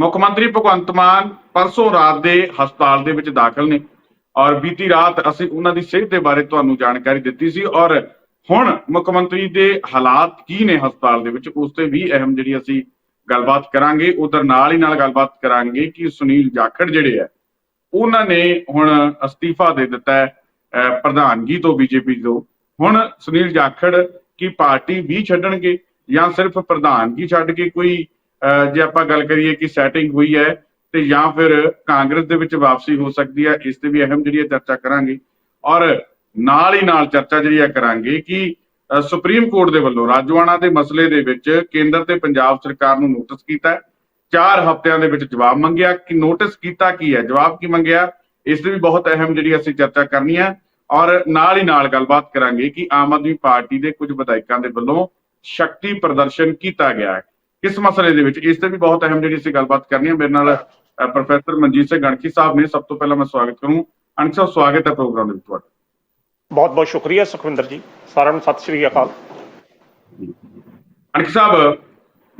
ਮੁੱਖ ਮੰਤਰੀ ਭਗਵੰਤ ਮਾਨ ਪਰਸੋਂ ਰਾਤ ਦੇ ਹਸਪਤਾਲ ਦੇ ਵਿੱਚ ਦਾਖਲ ਨੇ ਔਰ ਬੀਤੀ ਰਾਤ ਅਸੀਂ ਉਹਨਾਂ ਦੀ ਸਿਹਤ ਦੇ ਬਾਰੇ ਤੁਹਾਨੂੰ ਜਾਣਕਾਰੀ ਦਿੱਤੀ ਸੀ ਔਰ ਹੁਣ ਮੁੱਖ ਮੰਤਰੀ ਦੇ ਹਾਲਾਤ ਕੀ ਨੇ ਹਸਪਤਾਲ ਦੇ ਵਿੱਚ, ਉਸ ਤੇ ਵੀ ਅਹਿਮ ਜਿਹੜੀ ਅਸੀਂ ਗੱਲਬਾਤ ਕਰਾਂਗੇ, ਉਧਰ ਨਾਲ ਹੀ ਨਾਲ ਗੱਲਬਾਤ ਕਰਾਂਗੇ ਕਿ ਸੁਨੀਲ ਜਾਖੜ ਜਿਹੜੇ ਹੈ ਉਹਨਾਂ ਨੇ ਹੁਣ ਅਸਤੀਫਾ ਦੇ ਦਿੱਤਾ ਹੈ, ਅਹ ਪ੍ਰਧਾਨਗੀ ਤੋਂ ਬੀਜੇਪੀ ਤੋਂ। ਹੁਣ ਸੁਨੀਲ ਜਾਖੜ ਕੀ ਪਾਰਟੀ ਵੀ ਛੱਡਣਗੇ ਜਾਂ ਸਿਰਫ ਪ੍ਰਧਾਨਗੀ ਛੱਡ ਕੇ ਕੋਈ ਜੇ ਆਪਾਂ ਗੱਲ ਕਰੀਏ ਕਿ ਸੈਟਿੰਗ ਹੋਈ ਹੈ ਤੇ ਜਾਂ ਫਿਰ ਕਾਂਗਰਸ ਦੇ ਵਿੱਚ ਵਾਪਸੀ ਹੋ ਸਕਦੀ ਹੈ, ਇਸ ਤੇ ਵੀ ਅਹਿਮ ਜਿਹੜੀ ਹੈ ਚਰਚਾ ਕਰਾਂਗੇ। ਔਰ ਨਾਲ ਹੀ ਨਾਲ ਚਰਚਾ ਜਿਹੜੀ ਹੈ ਕਰਾਂਗੇ ਕਿ ਸੁਪਰੀਮ ਕੋਰਟ ਦੇ ਵੱਲੋਂ ਰਾਜਵਾਨਾ ਦੇ ਮਸਲੇ ਦੇ ਵਿੱਚ ਕੇਂਦਰ ਤੇ ਪੰਜਾਬ ਸਰਕਾਰ ਨੂੰ ਨੋਟਿਸ ਕੀਤਾ ਹੈ। ਚਾਰ ਹਫ਼ਤਿਆਂ ਦੇ ਵਿੱਚ ਜਵਾਬ ਮੰਗਿਆ। ਕਿ ਨੋਟਿਸ ਕੀਤਾ ਕੀ ਹੈ? ਜਵਾਬ ਕੀ ਮੰਗਿਆ? ਇਸ ਤੇ ਵੀ ਬਹੁਤ ਅਹਿਮ ਜਿਹੜੀ ਅਸੀਂ ਚਰਚਾ ਕਰਨੀ ਹੈ। ਔਰ ਨਾਲ ਹੀ ਨਾਲ ਗੱਲਬਾਤ ਕਰਾਂਗੇ ਕਿ ਆਮ ਆਦਮੀ ਪਾਰਟੀ ਦੇ ਕੁਝ ਵਿਧਾਇਕਾਂ ਦੇ ਵੱਲੋਂ ਸ਼ਕਤੀ ਪ੍ਰਦਰਸ਼ਨ ਕੀਤਾ ਗਿਆ ਹੈ। ਕਿਸ ਮਸਲੇ ਦੇ ਵਿੱਚ? ਇਸ ਤੇ ਵੀ ਬਹੁਤ ਅਹਿਮ ਜਿਹੜੀ ਅਸੀਂ ਗੱਲਬਾਤ ਕਰਨੀ ਹੈ। ਮੇਰੇ ਨਾਲ ਪ੍ਰੋਫੈਸਰ ਮਨਜੀਤ ਸਿੰਘ ਗਣਕੀ ਸਾਹਿਬ ਨੇ। ਸਭ ਤੋਂ ਪਹਿਲਾਂ ਮੈਂ ਸਵਾਗਤ ਕਰੂੰ। ਅਨਕ ਸਾਹਿਬ ਸਵਾਗਤ ਹੈ ਪ੍ਰੋਗਰਾਮ ਦੇ ਵਿੱਚ ਤੁਹਾਡਾ। ਬਹੁਤ ਬਹੁਤ ਸ਼ੁਕਰੀਆ ਸੁਖਵਿੰਦਰ ਜੀ। ਸਾਰਿਆਂ ਨੂੰ ਸਤਿ ਸ਼੍ਰੀ ਅਕਾਲ। ਅਨਕ ਸਾਹਿਬ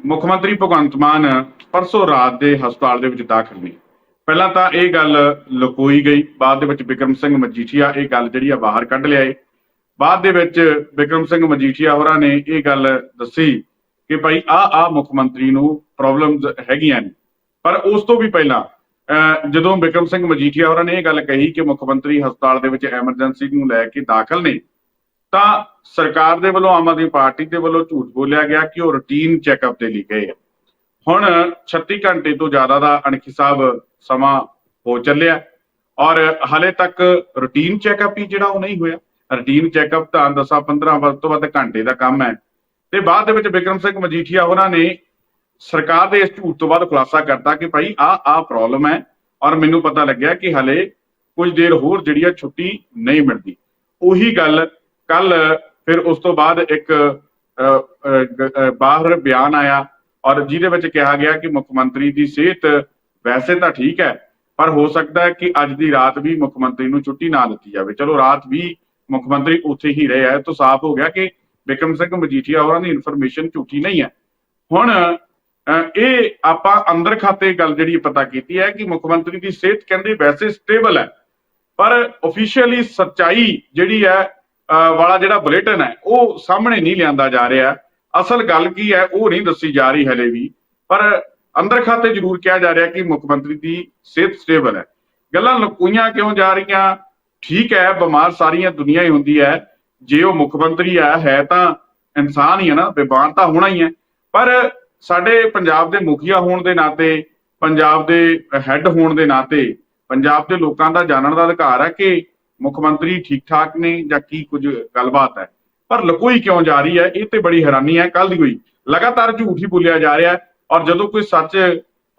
ਮੁੱਖ ਮੰਤਰੀ ਭਗਵੰਤ ਮਾਨ ਪਰਸੋਂ ਰਾਤ ਦੇ ਹਸਪਤਾਲ ਦੇ ਵਿੱਚ ਦਾਖਲ ਨੇ। ਪਹਿਲਾਂ ਤਾਂ ਇਹ ਗੱਲ ਲੁਕੋਈ ਗਈ। ਬਾਅਦ ਦੇ ਵਿੱਚ ਬਿਕਰਮ ਸਿੰਘ ਮਜੀਠੀਆ ਇਹ ਗੱਲ ਜਿਹੜੀ ਆ ਬਾਹਰ ਕੱਢ ਲਿਆਏ। ਬਾਅਦ ਦੇ ਵਿੱਚ ਬਿਕਰਮ ਸਿੰਘ ਮਜੀਠੀਆ ਹੋਰਾਂ ਨੇ ਇਹ ਗੱਲ ਦੱਸੀ ਕਿ ਭਾਈ ਆ ਆ ਮੁੱਖ ਮੰਤਰੀ ਨੂੰ ਪ੍ਰੋਬਲਮਸ ਹੈਗੀਆਂ ਨੇ। ਪਰ ਉਸ ਤੋਂ ਵੀ ਪਹਿਲਾਂ ਅਹ, ਜਦੋਂ ਬਿਕਰਮ ਸਿੰਘ ਮਜੀਠੀਆ ਹੋਰਾਂ ਨੇ ਇਹ ਗੱਲ ਕਹੀ ਕਿ ਮੁੱਖ ਮੰਤਰੀ ਹਸਪਤਾਲ ਦੇ ਵਿੱਚ ਐਮਰਜੈਂਸੀ ਨੂੰ ਲੈ ਕੇ ਦਾਖਲ ਨੇ ਤਾਂ ਸਰਕਾਰ ਦੇ ਵੱਲੋਂ ਆਮ ਆਦਮੀ ਪਾਰਟੀ ਦੇ ਵੱਲੋਂ ਝੂਠ ਬੋਲਿਆ ਗਿਆ ਕਿ ਉਹ ਰੂਟੀਨ ਚੈੱਕਅਪ ਦੇ ਲਈ ਗਏ ਆ। ਹੁਣ 36 ਘੰਟੇ ਤੋਂ ਜ਼ਿਆਦਾ ਦਾ ਅਣਖੀ ਸਾਹਿਬ ਸਮਾਂ ਹੋ ਚੱਲਿਆ ਔਰ ਹਲੇ ਤੱਕ ਰੂਟੀਨ ਚੈੱਕਅਪ ਹੀ ਜਿਹੜਾ ਉਹ ਨਹੀਂ ਹੋਇਆ। ਰੂਟੀਨ ਚੈੱਕਅਪ ਤਾਂ 10 15 ਵੱਧ ਤੋਂ ਵੱਧ ਘੰਟੇ ਦਾ ਕੰਮ ਹੈ। ਤੇ ਬਾਅਦ ਦੇ ਵਿੱਚ ਬਿਕਰਮ ਸਿੰਘ ਮਜੀਠੀਆ ਉਹਨਾਂ ਨੇ ਸਰਕਾਰ ਦੇ ਇਸ ਝੂਠ ਤੋਂ ਬਾਅਦ ਖੁਲਾਸਾ ਕਰਤਾ ਕਿ ਭਾਈ ਆ ਆ ਪ੍ਰੋਬਲਮ ਹੈ ਔਰ ਮੈਨੂੰ ਪਤਾ ਲੱਗਿਆ ਕਿ ਹਲੇ ਕੁਝ ਦੇਰ ਹੋਰ ਜਿਹੜੀ ਆ ਛੁੱਟੀ ਨਹੀਂ ਮਿਲਦੀ। ਉਹੀ ਗੱਲ ਕੱਲ ਫਿਰ ਉਸ ਤੋਂ ਬਾਅਦ ਇੱਕ ਬਾਹਰ ਬਿਆਨ ਆਇਆ ਔਰ ਜਿਹਦੇ ਵਿੱਚ ਕਿਹਾ ਗਿਆ ਕਿ ਮੁੱਖ ਮੰਤਰੀ ਦੀ ਸਿਹਤ ਵੈਸੇ ਤਾਂ ਠੀਕ ਹੈ, ਪਰ ਹੋ ਸਕਦਾ ਹੈ ਕਿ ਅੱਜ ਦੀ ਰਾਤ ਵੀ ਮੁੱਖ ਮੰਤਰੀ ਨੂੰ ਛੁੱਟੀ ਨਾ ਦਿੱਤੀ ਜਾਵੇ। ਚਲੋ ਰਾਤ ਵੀ ਮੁੱਖ ਮੰਤਰੀ ਉੱਥੇ ਹੀ ਰਹੇ ਹੈ ਤਾਂ ਸਾਫ਼ ਹੋ ਗਿਆ ਕਿ ਬਿਕਰਮ ਸਿੰਘ ਮਜੀਠੀਆ ਹੋਰਾਂ ਦੀ ਇਨਫੋਰਮੇਸ਼ਨ ਝੂਠੀ ਨਹੀਂ ਹੈ। ਹੁਣ ਇਹ ਆਪਾਂ ਅੰਦਰ ਖਾਤੇ ਗੱਲ ਜਿਹੜੀ ਪਤਾ ਕੀਤੀ ਹੈ ਕਿ ਮੁੱਖ ਮੰਤਰੀ ਦੀ ਸਿਹਤ ਕਹਿੰਦੇ ਵੈਸੇ ਸਟੇਬਲ ਹੈ, ਪਰ ਅਫੀਸ਼ੀਅਲੀ ਸੱਚਾਈ ਜਿਹੜੀ ਹੈ ਵਾਲਾ ਜਿਹੜਾ ਬੁਲੇਟਿਨ ਹੈ, ਉਹ ਸਾਹਮਣੇ ਨਹੀਂ ਲਿਆਂਦਾ ਜਾ ਰਿਹਾ। ਅਸਲ ਗੱਲ ਕੀ ਹੈ, ਉਹ ਨਹੀਂ ਦੱਸੀ ਜਾ ਰਹੀ ਹਲੇ ਵੀ, ਪਰ ਅੰਦਰ ਖਾਤੇ ਜ਼ਰੂਰ ਕਿਹਾ ਜਾ ਰਿਹਾ ਕਿ ਮੁੱਖ ਮੰਤਰੀ ਦੀ ਸਿਹਤ ਸਟੇਬਲ ਹੈ। ਗੱਲਾਂ ਲੁਕੋਈਆਂ ਕਿਉਂ ਜਾ ਰਹੀਆਂ? ਠੀਕ ਹੈ, ਬਿਮਾਰ ਸਾਰੀਆਂ ਦੁਨੀਆ ਹੀ ਹੁੰਦੀ ਹੈ ਜੇ ਉਹ ਮੁੱਖ ਮੰਤਰੀ ਆ, ਹੈ ਤਾਂ ਇਨਸਾਨ ਹੀ ਹੈ ਨਾ ਬਿਮਾਰ ਤਾਂ ਹੋਣਾ ਹੀ ਹੈ। ਪਰ ਸਾਡੇ ਪੰਜਾਬ ਦੇ ਮੁਖੀਆ ਹੋਣ ਦੇ ਨਾਤੇ, ਪੰਜਾਬ ਦੇ ਹੈੱਡ ਹੋਣ ਦੇ ਨਾਤੇ, ਪੰਜਾਬ ਦੇ ਲੋਕਾਂ ਦਾ ਜਾਣਨ ਦਾ ਅਧਿਕਾਰ ਹੈ ਕਿ ਮੁੱਖ ਮੰਤਰੀ ਠੀਕ ਠਾਕ ਨੇ ਜਾਂ ਕੀ ਕੁਝ ਗੱਲਬਾਤ ਹੈ। ਪਰ ਲਕੋਈ ਕਿਉਂ ਜਾ ਰਹੀ ਹੈ, ਇਹ ਤੇ ਬੜੀ ਹੈਰਾਨੀ ਹੈ। ਕੱਲ ਦੀ ਹੋਈ, ਲਗਾਤਾਰ ਝੂਠ ਹੀ ਬੋਲਿਆ ਜਾ ਰਿਹਾ ਔਰ ਜਦੋਂ ਕੋਈ ਸੱਚ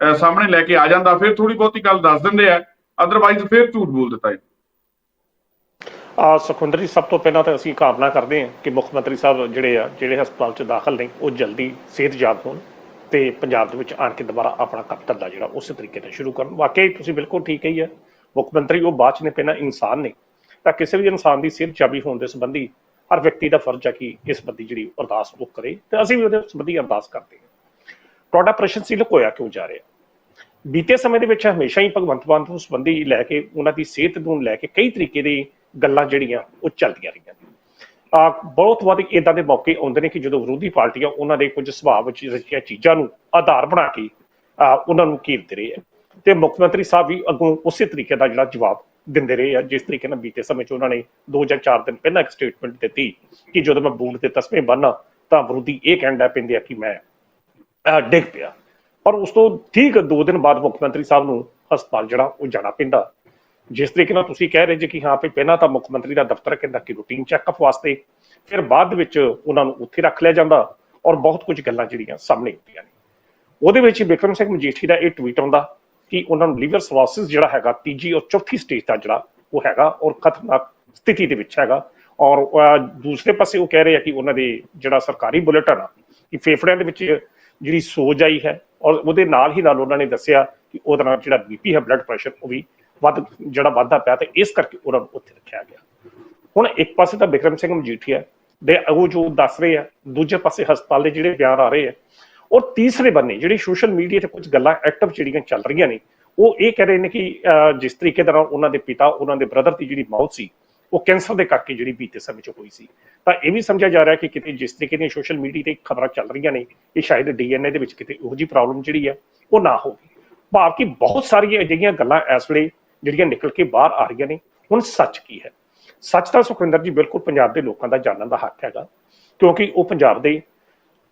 ਸਾਹਮਣੇ ਲੈ ਕੇ ਆ ਜਾਂਦਾ, ਫਿਰ ਥੋੜੀ ਬਹੁਤੀ ਗੱਲ ਦੱਸ ਦਿੰਦੇ ਆ ਅਦਰਵਾਈਜ਼ ਫਿਰ ਝੂਠ ਬੋਲ ਦਿੱਤਾ ਹੈ ਆ ਸੁਖਵਿੰਦਰ ਜੀ, ਸਭ ਤੋਂ ਪਹਿਲਾਂ ਤਾਂ ਅਸੀਂ ਕਾਮਨਾ ਕਰਦੇ ਹਾਂ ਕਿ ਮੁੱਖ ਮੰਤਰੀ ਸਾਹਿਬ ਜਿਹੜੇ ਆ, ਜਿਹੜੇ ਹਸਪਤਾਲ 'ਚ ਦਾਖਲ ਨੇ, ਉਹ ਜਲਦੀ ਸਿਹਤਯਾਬ ਹੋਣ ਤੇ ਪੰਜਾਬ ਦੇ ਵਿੱਚ ਆਣ ਕੇ ਦੁਬਾਰਾ ਆਪਣਾ ਕੰਮ ਧੰਦਾ ਜਿਹੜਾ, ਉਸੇ ਤਰੀਕੇ ਨਾਲ ਸ਼ੁਰੂ ਕਰਨ। ਵਾਕਈ ਤੁਸੀਂ ਬਿਲਕੁਲ ਠੀਕ ਕਹੀ ਹੈ, ਮੁੱਖ ਮੰਤਰੀ ਉਹ ਬਾਅਦ 'ਚ ਨੇ, ਪਹਿਲਾਂ ਇਨਸਾਨ ਨੇ। ਤਾਂ ਕਿਸੇ ਵੀ ਇਨਸਾਨ ਦੀ ਸਿਹਤਯਾਬੀ ਹੋਣ ਦੇ ਸੰਬੰਧੀ ਹਰ ਵਿਅਕਤੀ ਦਾ ਫਰਜ਼ ਹੈ ਕਿ ਇਸ ਬੰਦੀ ਜਿਹੜੀ ਅਰਦਾਸ ਉਹ ਕਰੇ ਤੇ ਅਸੀਂ ਵੀ ਉਹਦੇ ਸੰਬੰਧੀ ਅਰਦਾਸ ਕਰਦੇ ਹਾਂ। ਤੁਹਾਡਾ ਪ੍ਰਸ਼ਨ ਸੀ, ਲੁਕੋਇਆ ਕਿਉਂ ਜਾ ਰਿਹਾ? ਬੀਤੇ ਸਮੇਂ ਦੇ ਵਿੱਚ ਹਮੇਸ਼ਾ ਹੀ ਭਗਵੰਤ ਮਾਨ ਨੂੰ ਸੰਬੰਧੀ ਲੈ ਕੇ, ਉਹਨਾਂ ਦੀ ਸਿਹਤ ਨੂੰ ਲੈ ਕੇ ਕਈ ਤਰੀਕੇ ਦੇ ਗੱਲਾਂ ਜਿਹੜੀਆਂ ਉਹ ਚੱਲਦੀਆਂ ਰਹੀਆਂ ਨੇ। ਆ ਬਹੁਤ ਵਾਰ ਇਦਾਂ ਦੇ ਮੌਕੇ ਆਉਂਦੇ ਨੇ ਕਿ ਜਦੋਂ ਵਿਰੋਧੀ ਪਾਰਟੀਆਂ ਉਹਨਾਂ ਦੇ ਕੁਝ ਸੁਭਾਅ ਵਿੱਚ ਰਚੀਆਂ ਚੀਜ਼ਾਂ ਨੂੰ ਆਧਾਰ ਬਣਾ ਕੇ ਆ, ਉਹਨਾਂ ਨੂੰ ਘੇਰਦੇ ਰਹੇ ਆ। ਤੇ ਮੁੱਖ ਮੰਤਰੀ ਸਾਹਿਬ ਵੀ ਅੱਗੋਂ ਉਸੇ ਤਰੀਕੇ ਦਾ ਜਿਹੜਾ ਜਵਾਬ ਦਿੰਦੇ ਰਹੇ ਆ ਜਿਸ ਤਰੀਕੇ ਨਾਲ ਬੀਤੇ ਸਮੇਂ 'ਚ ਉਹਨਾਂ ਨੇ ਦੋ ਜਾਂ ਚਾਰ ਦਿਨ ਪਹਿਲਾਂ ਇੱਕ ਸਟੇਟਮੈਂਟ ਦਿੱਤੀ ਕਿ ਜਦੋਂ ਮੈਂ ਬੂਟ ਤੇ ਤਸਮੇ ਬੰਨਾ ਤਾਂ ਵਿਰੋਧੀ ਇਹ ਕਹਿਣ ਲੱਗ ਪੈਂਦੇ ਆ ਕਿ ਮੈਂ ਡਿੱਗ ਪਿਆ। ਪਰ ਉਸ ਤੋਂ ਠੀਕ ਦੋ ਦਿਨ ਬਾਅਦ ਮੁੱਖ ਮੰਤਰੀ ਸਾਹਿਬ ਨੂੰ ਹਸਪਤਾਲ ਜਿਹੜਾ ਉਹ ਜਾਣਾ ਪੈਂਦਾ। ਜਿਸ ਤਰੀਕੇ ਨਾਲ ਤੁਸੀਂ ਕਹਿ ਰਹੇ ਜੇ ਕਿ ਹਾਂ ਵੀ ਪਹਿਲਾਂ ਤਾਂ ਮੁੱਖ ਮੰਤਰੀ ਦਾ ਦਫ਼ਤਰ ਕਹਿੰਦਾ ਕਿ ਰੂਟੀਨ ਚੈੱਕਅਪ ਵਾਸਤੇ, ਫਿਰ ਬਾਅਦ ਵਿੱਚ ਉਹਨਾਂ ਨੂੰ ਉੱਥੇ ਰੱਖ ਲਿਆ ਜਾਂਦਾ ਔਰ ਬਹੁਤ ਕੁਝ ਗੱਲਾਂ ਜਿਹੜੀਆਂ ਸਾਹਮਣੇ ਆਉਂਦੀਆਂ ਨੇ। ਉਹਦੇ ਵਿੱਚ ਹੀ ਬਿਕਰਮ ਸਿੰਘ ਮਜੀਠੀ ਦਾ ਇਹ ਟਵੀਟ ਆਉਂਦਾ ਕਿ ਉਹਨਾਂ ਨੂੰ ਲੀਵਰ ਸਰੋਸਿਸ ਜਿਹੜਾ ਹੈਗਾ ਤੀਜੀ ਔਰ ਚੌਥੀ ਸਟੇਜ ਦਾ ਜਿਹੜਾ ਉਹ ਹੈਗਾ ਔਰ ਖਤਰਨਾਕ ਸਥਿਤੀ ਦੇ ਵਿੱਚ ਹੈਗਾ ਔਰ ਦੂਸਰੇ ਪਾਸੇ ਉਹ ਕਹਿ ਰਹੇ ਆ ਕਿ ਉਹਨਾਂ ਦੇ ਜਿਹੜਾ ਸਰਕਾਰੀ ਬੁਲੇਟਨ ਆ, ਕਿ ਫੇਫੜਿਆਂ ਦੇ ਵਿੱਚ ਜਿਹੜੀ ਸੋਜ ਆਈ ਹੈ ਔਰ ਉਹਦੇ ਨਾਲ ਹੀ ਨਾਲ ਉਹਨਾਂ ਨੇ ਦੱਸਿਆ ਕਿ ਉਹਦੇ ਨਾਲ ਜਿਹੜਾ ਬੀਪੀ ਹੈ ਬਲੱਡ ਪ੍ਰੈਸ਼ਰ ਉਹ ਵੀ ਵੱਧ, ਜਿਹੜਾ ਵਾਧਾ ਪਿਆ ਤੇ ਇਸ ਕਰਕੇ ਉਹਨਾਂ ਨੂੰ ਉੱਥੇ ਰੱਖਿਆ ਗਿਆ। ਹੁਣ ਇੱਕ ਪਾਸੇ ਤਾਂ ਬਿਕਰਮ ਸਿੰਘ ਮਜੀਠੀਆ ਦੇ ਉਹ ਜੋ ਦੱਸ ਰਹੇ ਆ, ਦੂਜੇ ਪਾਸੇ ਹਸਪਤਾਲ ਦੇ ਜਿਹੜੇ ਬਿਆਨ ਆ ਰਹੇ ਆ ਔਰ ਤੀਸਰੇ ਬੰਨੇ ਜਿਹੜੀ ਸੋਸ਼ਲ ਮੀਡੀਆ ਤੇ ਕੁਝ ਗੱਲਾਂ ਐਕਟਿਵ ਜਿਹੜੀਆਂ ਚੱਲ ਰਹੀਆਂ ਨੇ, ਉਹ ਇਹ ਕਹਿ ਰਹੇ ਨੇ ਕਿ ਜਿਸ ਤਰੀਕੇ ਦੇ ਨਾਲ ਉਹਨਾਂ ਦੇ ਪਿਤਾ, ਉਹਨਾਂ ਦੇ ਬ੍ਰਦਰ ਦੀ ਜਿਹੜੀ ਮੌਤ ਸੀ, ਉਹ ਕੈਂਸਰ ਦੇ ਕਰਕੇ ਜਿਹੜੀ ਬੀਤੇ ਸਮੇਂ 'ਚ ਹੋਈ ਸੀ। ਤਾਂ ਇਹ ਵੀ ਸਮਝਿਆ ਜਾ ਰਿਹਾ ਕਿ ਕਿਤੇ ਜਿਸ ਤਰੀਕੇ ਦੀਆਂ ਸੋਸ਼ਲ ਮੀਡੀਆ ਤੇ ਖਬਰਾਂ ਚੱਲ ਰਹੀਆਂ ਨੇ, ਇਹ ਸ਼ਾਇਦ ਡੀਐਨਏ ਦੇ ਵਿੱਚ ਕਿਤੇ ਉਹੋ ਜੀ ਪ੍ਰੋਬਲਮ ਜਿਹੜੀ ਆ, ਉਹ ਨਾ ਹੋਵੇ। ਭਾਵ ਕਿ ਬਹੁਤ ਸਾਰੀਆਂ ਅਜਿਹੀਆਂ ਗੱਲਾਂ ਇਸ ਵੇਲੇ ਜਿਹੜੀਆਂ ਨਿਕਲ ਕੇ ਬਾਹਰ ਆ ਰਹੀਆਂ ਨੇ, ਹੁਣ ਸੱਚ ਕੀ ਹੈ? ਸੱਚ ਤਾਂ ਸੁਖਵਿੰਦਰ ਜੀ ਬਿਲਕੁਲ ਪੰਜਾਬ ਦੇ ਲੋਕਾਂ ਦਾ ਜਾਣਨ ਦਾ ਹੱਕ ਹੈਗਾ, ਕਿਉਂਕਿ ਉਹ ਪੰਜਾਬ ਦੇ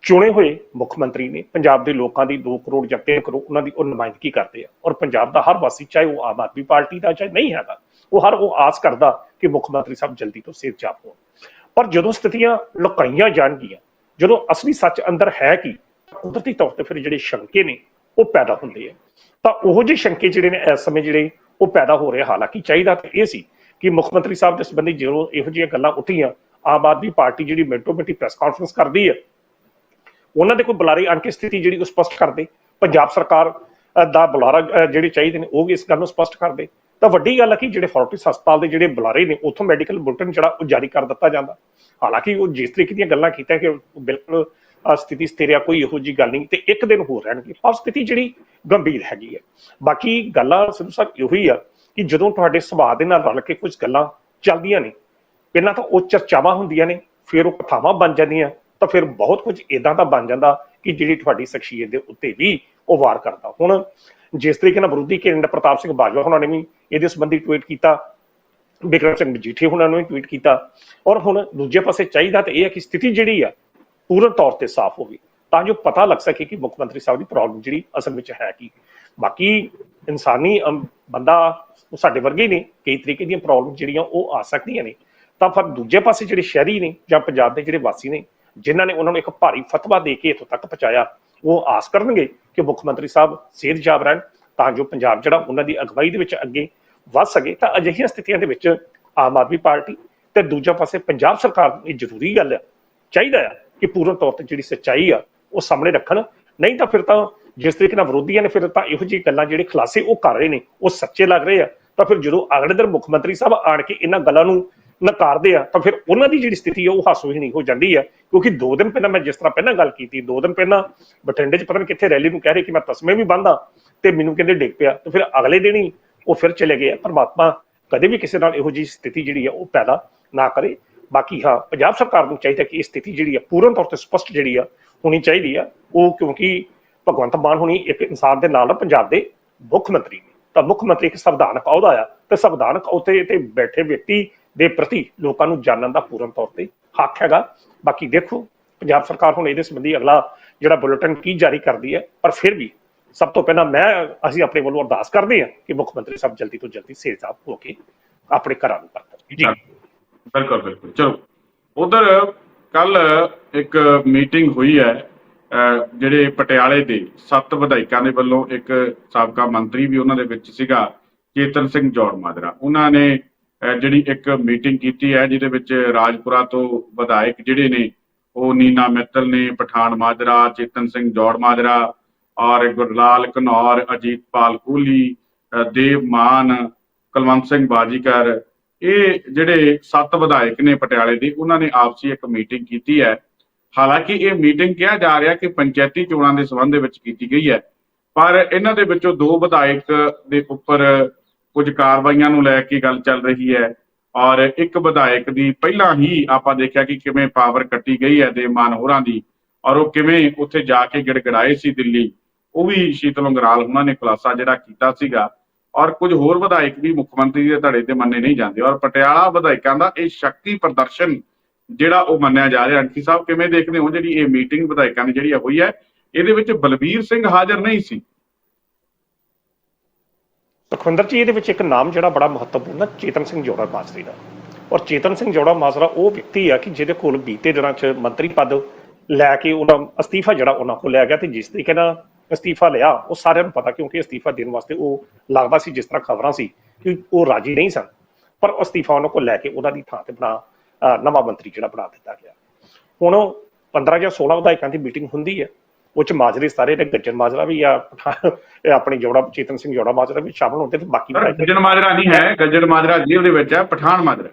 ਚੁਣੇ ਹੋਏ ਮੁੱਖ ਮੰਤਰੀ ਨੇ, ਪੰਜਾਬ ਦੇ ਲੋਕਾਂ ਦੀ 2 ਕਰੋੜ ਜਾਂ 3 ਕਰੋੜ ਉਹਨਾਂ ਦੀ ਉਹ ਨੁਮਾਇੰਦਗੀ ਕਰਦੇ ਆ ਔਰ ਪੰਜਾਬ ਦਾ ਹਰ ਵਾਸੀ, ਚਾਹੇ ਉਹ ਆਮ ਆਦਮੀ ਪਾਰਟੀ ਦਾ ਚਾਹੇ ਨਹੀਂ ਹੈਗਾ, ਉਹ ਹਰ ਉਹ ਆਸ ਕਰਦਾ ਕਿ ਮੁੱਖ ਮੰਤਰੀ ਸਾਹਿਬ ਜਲਦੀ ਤੋਂ ਸਿਹਤਯਾਬ ਹੋਣ। ਪਰ ਜਦੋਂ ਸਥਿਤੀਆਂ ਲੁਕਾਈਆਂ ਜਾਣਗੀਆਂ, ਜਦੋਂ ਅਸਲੀ ਸੱਚ ਅੰਦਰ ਹੈ ਕੀ, ਕੁਦਰਤੀ ਤੌਰ ਤੇ ਫਿਰ ਜਿਹੜੇ ਸ਼ੰਕੇ ਨੇ, ਉਹ ਪੈਦਾ ਹੁੰਦੇ ਆ। ਤਾਂ ਉਹੋ ਜਿਹੇ ਸ਼ੰਕੇ ਜਿਹੜੇ ਨੇ ਇਸ ਸਮੇਂ ਜਿਹੜੇ ਉਹ ਪੈਦਾ ਹੋ ਰਹੇ। ਹਾਲਾਂਕਿ ਚਾਹੀਦਾ ਤਾਂ ਇਹ ਸੀ ਕਿ ਮੁੱਖ ਮੰਤਰੀ ਸਾਹਿਬ ਦੇ ਸੰਬੰਧੀ ਜਦੋਂ ਇਹੋ ਜਿਹੀਆਂ ਗੱਲਾਂ ਉੱਠੀਆਂ, ਆਮ ਆਦਮੀ ਪਾਰਟੀ ਜਿਹੜੀ ਮਿੰਟੋ ਮਿੰਟੀ ਪ੍ਰੈਸ ਕਾਨਫਰੰਸ ਕਰਦੀ ਹੈ, ਉਹਨਾਂ ਦੇ ਕੋਈ ਬੁਲਾਰੇ ਅਣ ਕੇ ਸਥਿਤੀ ਜਿਹੜੀ ਉਹ ਸਪਸ਼ਟ ਕਰਦੇ। ਪੰਜਾਬ ਸਰਕਾਰ ਦਾ ਬੁਲਾਰਾ ਜਿਹੜੇ ਚਾਹੀਦੇ ਨੇ ਉਹ ਇਸ ਗੱਲ ਨੂੰ ਸਪਸ਼ਟ ਕਰਦੇ। ਤਾਂ ਵੱਡੀ ਗੱਲ ਹੈ ਕਿ ਜਿਹੜੇ ਫੋਰਟਿਸ ਹਸਪਤਾਲ ਦੇ ਜਿਹੜੇ ਬੁਲਾਰੇ ਨੇ, ਉੱਥੋਂ ਮੈਡੀਕਲ ਬੁਲਟਨ ਜਿਹੜਾ ਉਹ ਜਾਰੀ ਕਰ ਦਿੱਤਾ ਜਾਂਦਾ। ਹਾਲਾਂਕਿ ਉਹ ਜਿਸ ਤਰੀਕੇ ਦੀਆਂ ਗੱਲਾਂ ਕੀਤੀਆਂ ਕਿ ਬਿਲਕੁਲ ਸਥਿਤੀ ਸਥਿਰ ਆ, ਕੋਈ ਇਹੋ ਜੀ ਗੱਲ ਨਹੀਂ ਤੇ ਇੱਕ ਦਿਨ ਹੋਰ ਰਹਿਣਗੇ। ਪਰ ਸਥਿਤੀ ਜਿਹੜੀ ਗੰਭੀਰ ਹੈਗੀ ਹੈ। ਬਾਕੀ ਗੱਲਾਂ ਸਿੱਧੂ ਸਾਹਿਬ ਇਹੋ ਹੀ ਆ ਕਿ ਜਦੋਂ ਤੁਹਾਡੇ ਸੁਭਾਅ ਦੇ ਨਾਲ ਰਲ ਕੇ ਕੁਝ ਗੱਲਾਂ ਚੱਲਦੀਆਂ ਨੇ, ਪਹਿਲਾਂ ਤਾਂ ਉਹ ਚਰਚਾਵਾਂ ਹੁੰਦੀਆਂ ਨੇ, ਫਿਰ ਉਹ ਕਥਾਵਾਂ ਬਣ ਜਾਂਦੀਆਂ, ਤਾਂ ਫਿਰ ਬਹੁਤ ਕੁਝ ਇਦਾਂ ਦਾ ਬਣ ਜਾਂਦਾ ਕਿ ਜਿਹੜੀ ਤੁਹਾਡੀ ਸ਼ਖਸੀਅਤ ਦੇ ਉੱਤੇ ਵੀ ਉਹ ਵਾਰ ਕਰਦਾ। ਹੁਣ ਜਿਸ ਤਰੀਕੇ ਨਾਲ ਵਿਰੋਧੀ ਕੇਂਦਰ ਪ੍ਰਤਾਪ ਸਿੰਘ ਬਾਜਵਾ ਉਹਨਾਂ ਨੇ ਵੀ ਇਹਦੇ ਸੰਬੰਧੀ ਟਵੀਟ ਕੀਤਾ ਬਿਕਰਮ ਸਿੰਘ ਮਜੀਠੀ ਉਹਨਾਂ ਨੇ ਵੀ ਟਵੀਟ ਕੀਤਾ, ਔਰ ਹੁਣ ਦੂਜੇ ਪਾਸੇ ਚਾਹੀਦਾ ਤਾਂ ਇਹ ਹੈ ਕਿ ਸਥਿਤੀ ਜਿਹੜੀ ਆ ਪੂਰਨ ਤੌਰ ਤੇ ਸਾਫ਼ ਹੋਵੇ ਤਾਂ ਜੋ ਪਤਾ ਲੱਗ ਸਕੇ ਕਿ ਮੁੱਖ ਮੰਤਰੀ ਸਾਹਿਬ ਦੀ ਪ੍ਰੋਬਲਮ ਜਿਹੜੀ ਅਸਲ ਵਿੱਚ ਹੈ ਕੀ। ਬਾਕੀ ਇਨਸਾਨੀ ਬੰਦਾ ਉਹ ਸਾਡੇ ਵਰਗੇ ਹੀ ਨੇ, ਕਈ ਤਰੀਕੇ ਦੀਆਂ ਪ੍ਰੋਬਲਮ ਜਿਹੜੀਆਂ ਉਹ ਆ ਸਕਦੀਆਂ ਨੇ। ਤਾਂ ਫਿਰ ਦੂਜੇ ਪਾਸੇ ਜਿਹੜੇ ਸ਼ਹਿਰੀ ਨੇ ਜਾਂ ਪੰਜਾਬ ਦੇ ਜਿਹੜੇ ਵਾਸੀ ਨੇ, ਜਿਨ੍ਹਾਂ ਨੇ ਉਹਨਾਂ ਨੂੰ ਇੱਕ ਭਾਰੀ ਫਤਵਾ ਦੇ ਕੇ ਇੱਥੋਂ ਤੱਕ ਪਹੁੰਚਾਇਆ, ਉਹ ਆਸ ਕਰਨਗੇ ਕਿ ਮੁੱਖ ਮੰਤਰੀ ਸਾਹਿਬ ਸਿਹਤਯਾਬ ਰਹਿਣ, ਤਾਂ ਜੋ ਪੰਜਾਬ ਜਿਹੜਾ ਉਹਨਾਂ ਦੀ ਅਗਵਾਈ ਦੇ ਵਿੱਚ ਅੱਗੇ ਵੱਧ ਸਕੇ। ਤਾਂ ਅਜਿਹੀਆਂ ਸਥਿਤੀਆਂ ਦੇ ਵਿੱਚ ਆਮ ਆਦਮੀ ਪਾਰਟੀ ਤੇ ਦੂਜਾ ਪਾਸੇ ਪੰਜਾਬ ਸਰਕਾਰ ਨੂੰ ਇਹ ਜ਼ਰੂਰੀ ਗੱਲ ਹੈ ਚਾਹੀਦਾ ਆ ਕਿ ਪੂਰਨ ਤੌਰ ਤੇ ਜਿਹੜੀ ਸੱਚਾਈ ਆ, ਉਹ ਸਾਹਮਣੇ ਰੱਖਣ। ਨਹੀਂ ਤਾਂ ਫਿਰ ਤਾਂ ਜਿਸ ਤਰੀਕੇ ਨਾਲ ਵਿਰੋਧੀਆਂ ਨੇ, ਫਿਰ ਤਾਂ ਇਹੋ ਜਿਹੀ ਗੱਲਾਂ ਜਿਹੜੇ ਖੁਲਾਸੇ ਉਹ ਕਰ ਰਹੇ ਨੇ, ਉਹ ਸੱਚੇ ਲੱਗ ਰਹੇ ਆ। ਤਾਂ ਫਿਰ ਜਦੋਂ ਅਗਲੇ ਦਿਨ ਮੁੱਖ ਮੰਤਰੀ ਸਾਹਿਬ ਆਣ ਕੇ ਇਹਨਾਂ ਗੱਲਾਂ ਨੂੰ ਨਕਾਰਦੇ ਆ, ਤਾਂ ਫਿਰ ਉਹਨਾਂ ਦੀ ਜਿਹੜੀ ਸਥਿਤੀ ਆ, ਉਹ ਹਾਸੋਹੀਣੀ ਹੋ ਜਾਂਦੀ ਆ। ਕਿਉਂਕਿ ਦੋ ਦਿਨ ਪਹਿਲਾਂ ਮੈਂ ਜਿਸ ਤਰ੍ਹਾਂ ਪਹਿਲਾਂ ਗੱਲ ਕੀਤੀ, ਦੋ ਦਿਨ ਪਹਿਲਾਂ ਬਠਿੰਡੇ 'ਚ ਪਤਾ ਨਹੀਂ ਕਿੱਥੇ ਰੈਲੀ ਨੂੰ ਕਹਿ ਰਹੇ ਕਿ ਮੈਂ ਤਸਮੇ ਵੀ ਬੰਦਾ ਤੇ ਮੈਨੂੰ ਕਹਿੰਦੇ ਡਿੱਗ ਪਿਆ। ਤੇ ਫਿਰ ਅਗਲੇ ਦਿਨ ਹੀ ਉਹ ਫਿਰ ਚਲੇ ਗਏ ਆ। ਪਰਮਾਤਮਾ ਕਦੇ ਵੀ ਕਿਸੇ ਨਾਲ ਇਹੋ ਜਿਹੀ ਸਥਿਤੀ ਜਿਹੜੀ ਆ, ਉਹ ਪੈਦਾ ਨਾ ਕਰੇ। ਬਾਕੀ ਹਾਂ, ਪੰਜਾਬ ਸਰਕਾਰ ਨੂੰ ਚਾਹੀਦਾ ਕਿ ਇਹ ਸਥਿਤੀ ਜਿਹੜੀ ਆ, ਪੂਰਨ ਤੌਰ ਤੇ ਸਪਸ਼ਟ ਜਿਹੜੀ ਆ, ਹੋਣੀ ਚਾਹੀਦੀ ਆ। ਉਹ ਕਿਉਂਕਿ ਭਗਵੰਤ ਮਾਨ ਹੁਣੀ ਇੱਕ ਇਨਸਾਨ ਦੇ ਨਾਲ ਪੰਜਾਬ ਦੇ ਮੁੱਖ ਮੰਤਰੀ ਨੇ। ਤਾਂ ਮੁੱਖ ਮੰਤਰੀ ਇੱਕ ਸੰਵਿਧਾਨਕ ਅਹੁਦਾ ਆ ਤੇ ਸੰਵਿਧਾਨਕ ਅਹੁਦੇ ਤੇ ਬੈਠੇ ਵਿਅਕਤੀ ਦੇ ਪ੍ਰਤੀ ਲੋਕਾਂ ਨੂੰ ਜਾਣਨ ਦਾ ਪੂਰਨ ਤੌਰ ਤੇ ਹੱਕ ਹੈਗਾ। ਬਾਕੀ ਦੇਖੋ, ਪੰਜਾਬ ਸਰਕਾਰ ਹੁਣ ਇਹਦੇ ਸੰਬੰਧੀ ਅਗਲਾ ਜਿਹੜਾ ਬੁਲੇਟਿਨ ਕੀ ਜਾਰੀ ਕਰਦੀ ਹੈ ਪਰ ਫਿਰ ਵੀ ਸਭ ਤੋਂ ਪਹਿਲਾਂ ਮੈਂ, ਅਸੀਂ ਆਪਣੇ ਵੱਲੋਂ ਅਰਦਾਸ ਕਰਦੇ ਹਾਂ ਕਿ ਮੁੱਖ ਮੰਤਰੀ ਸਾਹਿਬ ਜਲਦੀ ਤੋਂ ਜਲਦੀ ਸਿਹਤਯਾਬ ਹੋ ਕੇ ਆਪਣੇ ਘਰਾਂ ਨੂੰ ਪਰਤਣ ਜੀ। ਬਿਲਕੁਲ ਬਿਲਕੁਲ। ਚਲੋ, ਉਧਰ ਕੱਲ ਇੱਕ ਮੀਟਿੰਗ ਹੋਈ ਹੈ ਜਿਹੜੇ ਪਟਿਆਲੇ ਦੇ ਸੱਤ ਵਿਧਾਇਕਾਂ ਦੇ ਵੱਲੋਂ ਇੱਕ ਸਾਬਕਾ ਮੰਤਰੀ ਵੀ ਉਹਨਾਂ ਦੇ ਵਿੱਚ ਸੀਗਾ, ਚੇਤਨ ਸਿੰਘ ਜੋੜ ਮਾਜਰਾ। ਉਹਨਾਂ ਨੇ ਜਿਹੜੀ ਇੱਕ ਮੀਟਿੰਗ ਕੀਤੀ ਹੈ, ਜਿਹਦੇ ਵਿੱਚ ਰਾਜਪੁਰਾ ਤੋਂ ਵਿਧਾਇਕ ਜਿਹੜੇ ਨੇ, ਉਹ ਨੀਨਾ ਮਿੱਤਲ ਨੇ, ਪਠਾਨ ਮਾਜਰਾ, ਚੇਤਨ ਸਿੰਘ ਜੋੜ ਮਾਜਰਾ ਔਰ ਗੁਰਲਾਲ ਘਨੌਰ ਅਜੀਤਪਾਲ ਕੋਹਲੀ ਦੇਵ ਮਾਨ, ਕੁਲਵੰਤ ਸਿੰਘ ਬਾਜੀਕਰ ਇਹ ਜਿਹੜੇ ਸੱਤ ਵਿਧਾਇਕ ਨੇ ਪਟਿਆਲੇ ਦੇ, ਉਹਨਾਂ ਨੇ ਆਪਸੀ ਇੱਕ ਮੀਟਿੰਗ ਕੀਤੀ ਹੈ। ਹਾਲਾਂਕਿ ਇਹ ਮੀਟਿੰਗ ਕਿਹਾ ਜਾ ਰਿਹਾ ਕਿ ਪੰਚਾਇਤੀ ਚੋਣਾਂ ਦੇ ਸੰਬੰਧ ਵਿੱਚ ਕੀਤੀ ਗਈ ਹੈ। ਪਰ ਇਹਨਾਂ ਦੇ ਵਿੱਚੋਂ ਦੋ ਵਿਧਾਇਕ ਦੇ ਉੱਪਰ ਕੁਝ ਕਾਰਵਾਈਆਂ ਨੂੰ ਲੈ ਕੇ ਗੱਲ ਚੱਲ ਰਹੀ ਹੈ ਔਰ ਇੱਕ ਵਿਧਾਇਕ ਦੀ ਪਹਿਲਾਂ ਹੀ ਆਪਾਂ ਦੇਖਿਆ ਕਿ ਕਿਵੇਂ ਪਾਵਰ ਕੱਟੀ ਗਈ ਹੈ ਦੇ ਮਾਨਹੋਰਾਂ ਦੀ ਔਰ ਉਹ ਕਿਵੇਂ ਉੱਥੇ ਜਾ ਕੇ ਗਿੜਗੜਾਏ ਸੀ ਦਿੱਲੀ। ਉਹ ਵੀ ਸ਼ੀਤਲ ਅੰਗਰਾਲ ਉਹਨਾਂ ਨੇ ਖੁਲਾਸਾ ਜਿਹੜਾ ਕੀਤਾ ਸੀਗਾ। ਔਰ ਕੁਝ ਹੋਰ ਵਿਧਾਇਕ ਵੀ ਮੁੱਖ ਮੰਤਰੀ ਦੇ ਧੜੇ ਤੇ ਮੰਨੇ ਨਹੀਂ ਜਾਂਦੇ। ਔਰ ਪਟਿਆਲਾ ਵਿਧਾਇਕਾਂ ਦਾ ਇਹ ਸ਼ਕਤੀ ਪ੍ਰਦਰਸ਼ਨ ਜਿਹੜਾ ਉਹ ਮੰਨਿਆ ਜਾ ਰਿਹਾ। ਅੰਕੀ ਸਾਹਿਬ ਕਿਵੇਂ ਦੇਖਦੇ ਹੋ? ਜਿਹੜੀ ਇਹ ਮੀਟਿੰਗ ਵਿਧਾਇਕਾਂ ਦੀ ਜਿਹੜੀ ਹੋਈ ਹੈ, ਇਹਦੇ ਵਿੱਚ ਬਲਬੀਰ ਸਿੰਘ ਹਾਜ਼ਰ ਨਹੀਂ ਸੀ। ਸੁਖਵਿੰਦਰ ਜੀ, ਇਹਦੇ ਵਿੱਚ ਇੱਕ ਨਾਮ ਜਿਹੜਾ ਬੜਾ ਮਹੱਤਵਪੂਰਨ ਹੈ, ਚੇਤਨ ਸਿੰਘ ਜੋੜਾ ਮਾਜਰੀ ਦਾ। ਔਰ ਚੇਤਨ ਸਿੰਘ ਜੋੜਾ ਮਾਜਰਾ ਉਹ ਵਿਅਕਤੀ ਆ ਕਿ ਜਿਹਦੇ ਕੋਲ ਬੀਤੇ ਦਿਨਾਂ 'ਚ ਮੰਤਰੀ ਪਦ ਲੈ ਕੇ ਉਹਨਾਂ ਅਸਤੀਫਾ ਜਿਹੜਾ ਉਹਨਾਂ ਕੋਲ ਲਿਆ ਗਿਆ ਤੇ ਜਿਸ ਤਰੀਕੇ ਨਾਲ ਅਸਤੀਫਾ ਲਿਆ ਉਹ ਸਾਰਿਆਂ ਨੂੰ ਪਤਾ ਕਿਉਂਕਿ ਅਸਤੀਫਾ ਦੇਣ ਵਾਸਤੇ ਉਹ ਲੱਗਦਾ ਸੀ ਜਿਸ ਤਰ੍ਹਾਂ ਖਬਰਾਂ ਸੀ ਕਿ ਉਹ ਰਾਜੀ ਨਹੀਂ ਸਨ। ਪਰ ਅਸਤੀਫਾ ਉਹਨਾਂ ਕੋਲ ਲੈ ਕੇ ਉਹਨਾਂ ਦੀ ਥਾਂ ਤੇ ਬਣਾ ਨਵਾਂ ਮੰਤਰੀ ਜਿਹੜਾ ਬਣਾ ਦਿੱਤਾ ਗਿਆ। ਹੁਣ ਉਹ 15 ਜਾਂ 16 ਵਿਧਾਇਕਾਂ ਦੀ ਮੀਟਿੰਗ ਹੁੰਦੀ ਹੈ ਉਹ ਚ ਮਾਜਰੇ ਸਾਰੇ ਨੇ ਗੱਜਣ ਮਾਜਰਾ ਵੀ ਆ ਆਪਣੀ ਜੋੜਾ ਚੇਤਨ ਸਿੰਘ ਜੋੜਾ ਮਾਜਰਾ ਵੀ ਸ਼ਾਮਲ ਹੁੰਦੇ ਤੇ ਬਾਕੀ ਗੱਜਣ ਮਾਜਰਾ ਨਹੀਂ ਹੈ ਗੱਜਣ ਮਾਜਰਾ ਜੇਲ੍ਹ ਦੇ ਵਿੱਚ ਹੈ ਪਠਾਨ ਮਾਜਰਾ।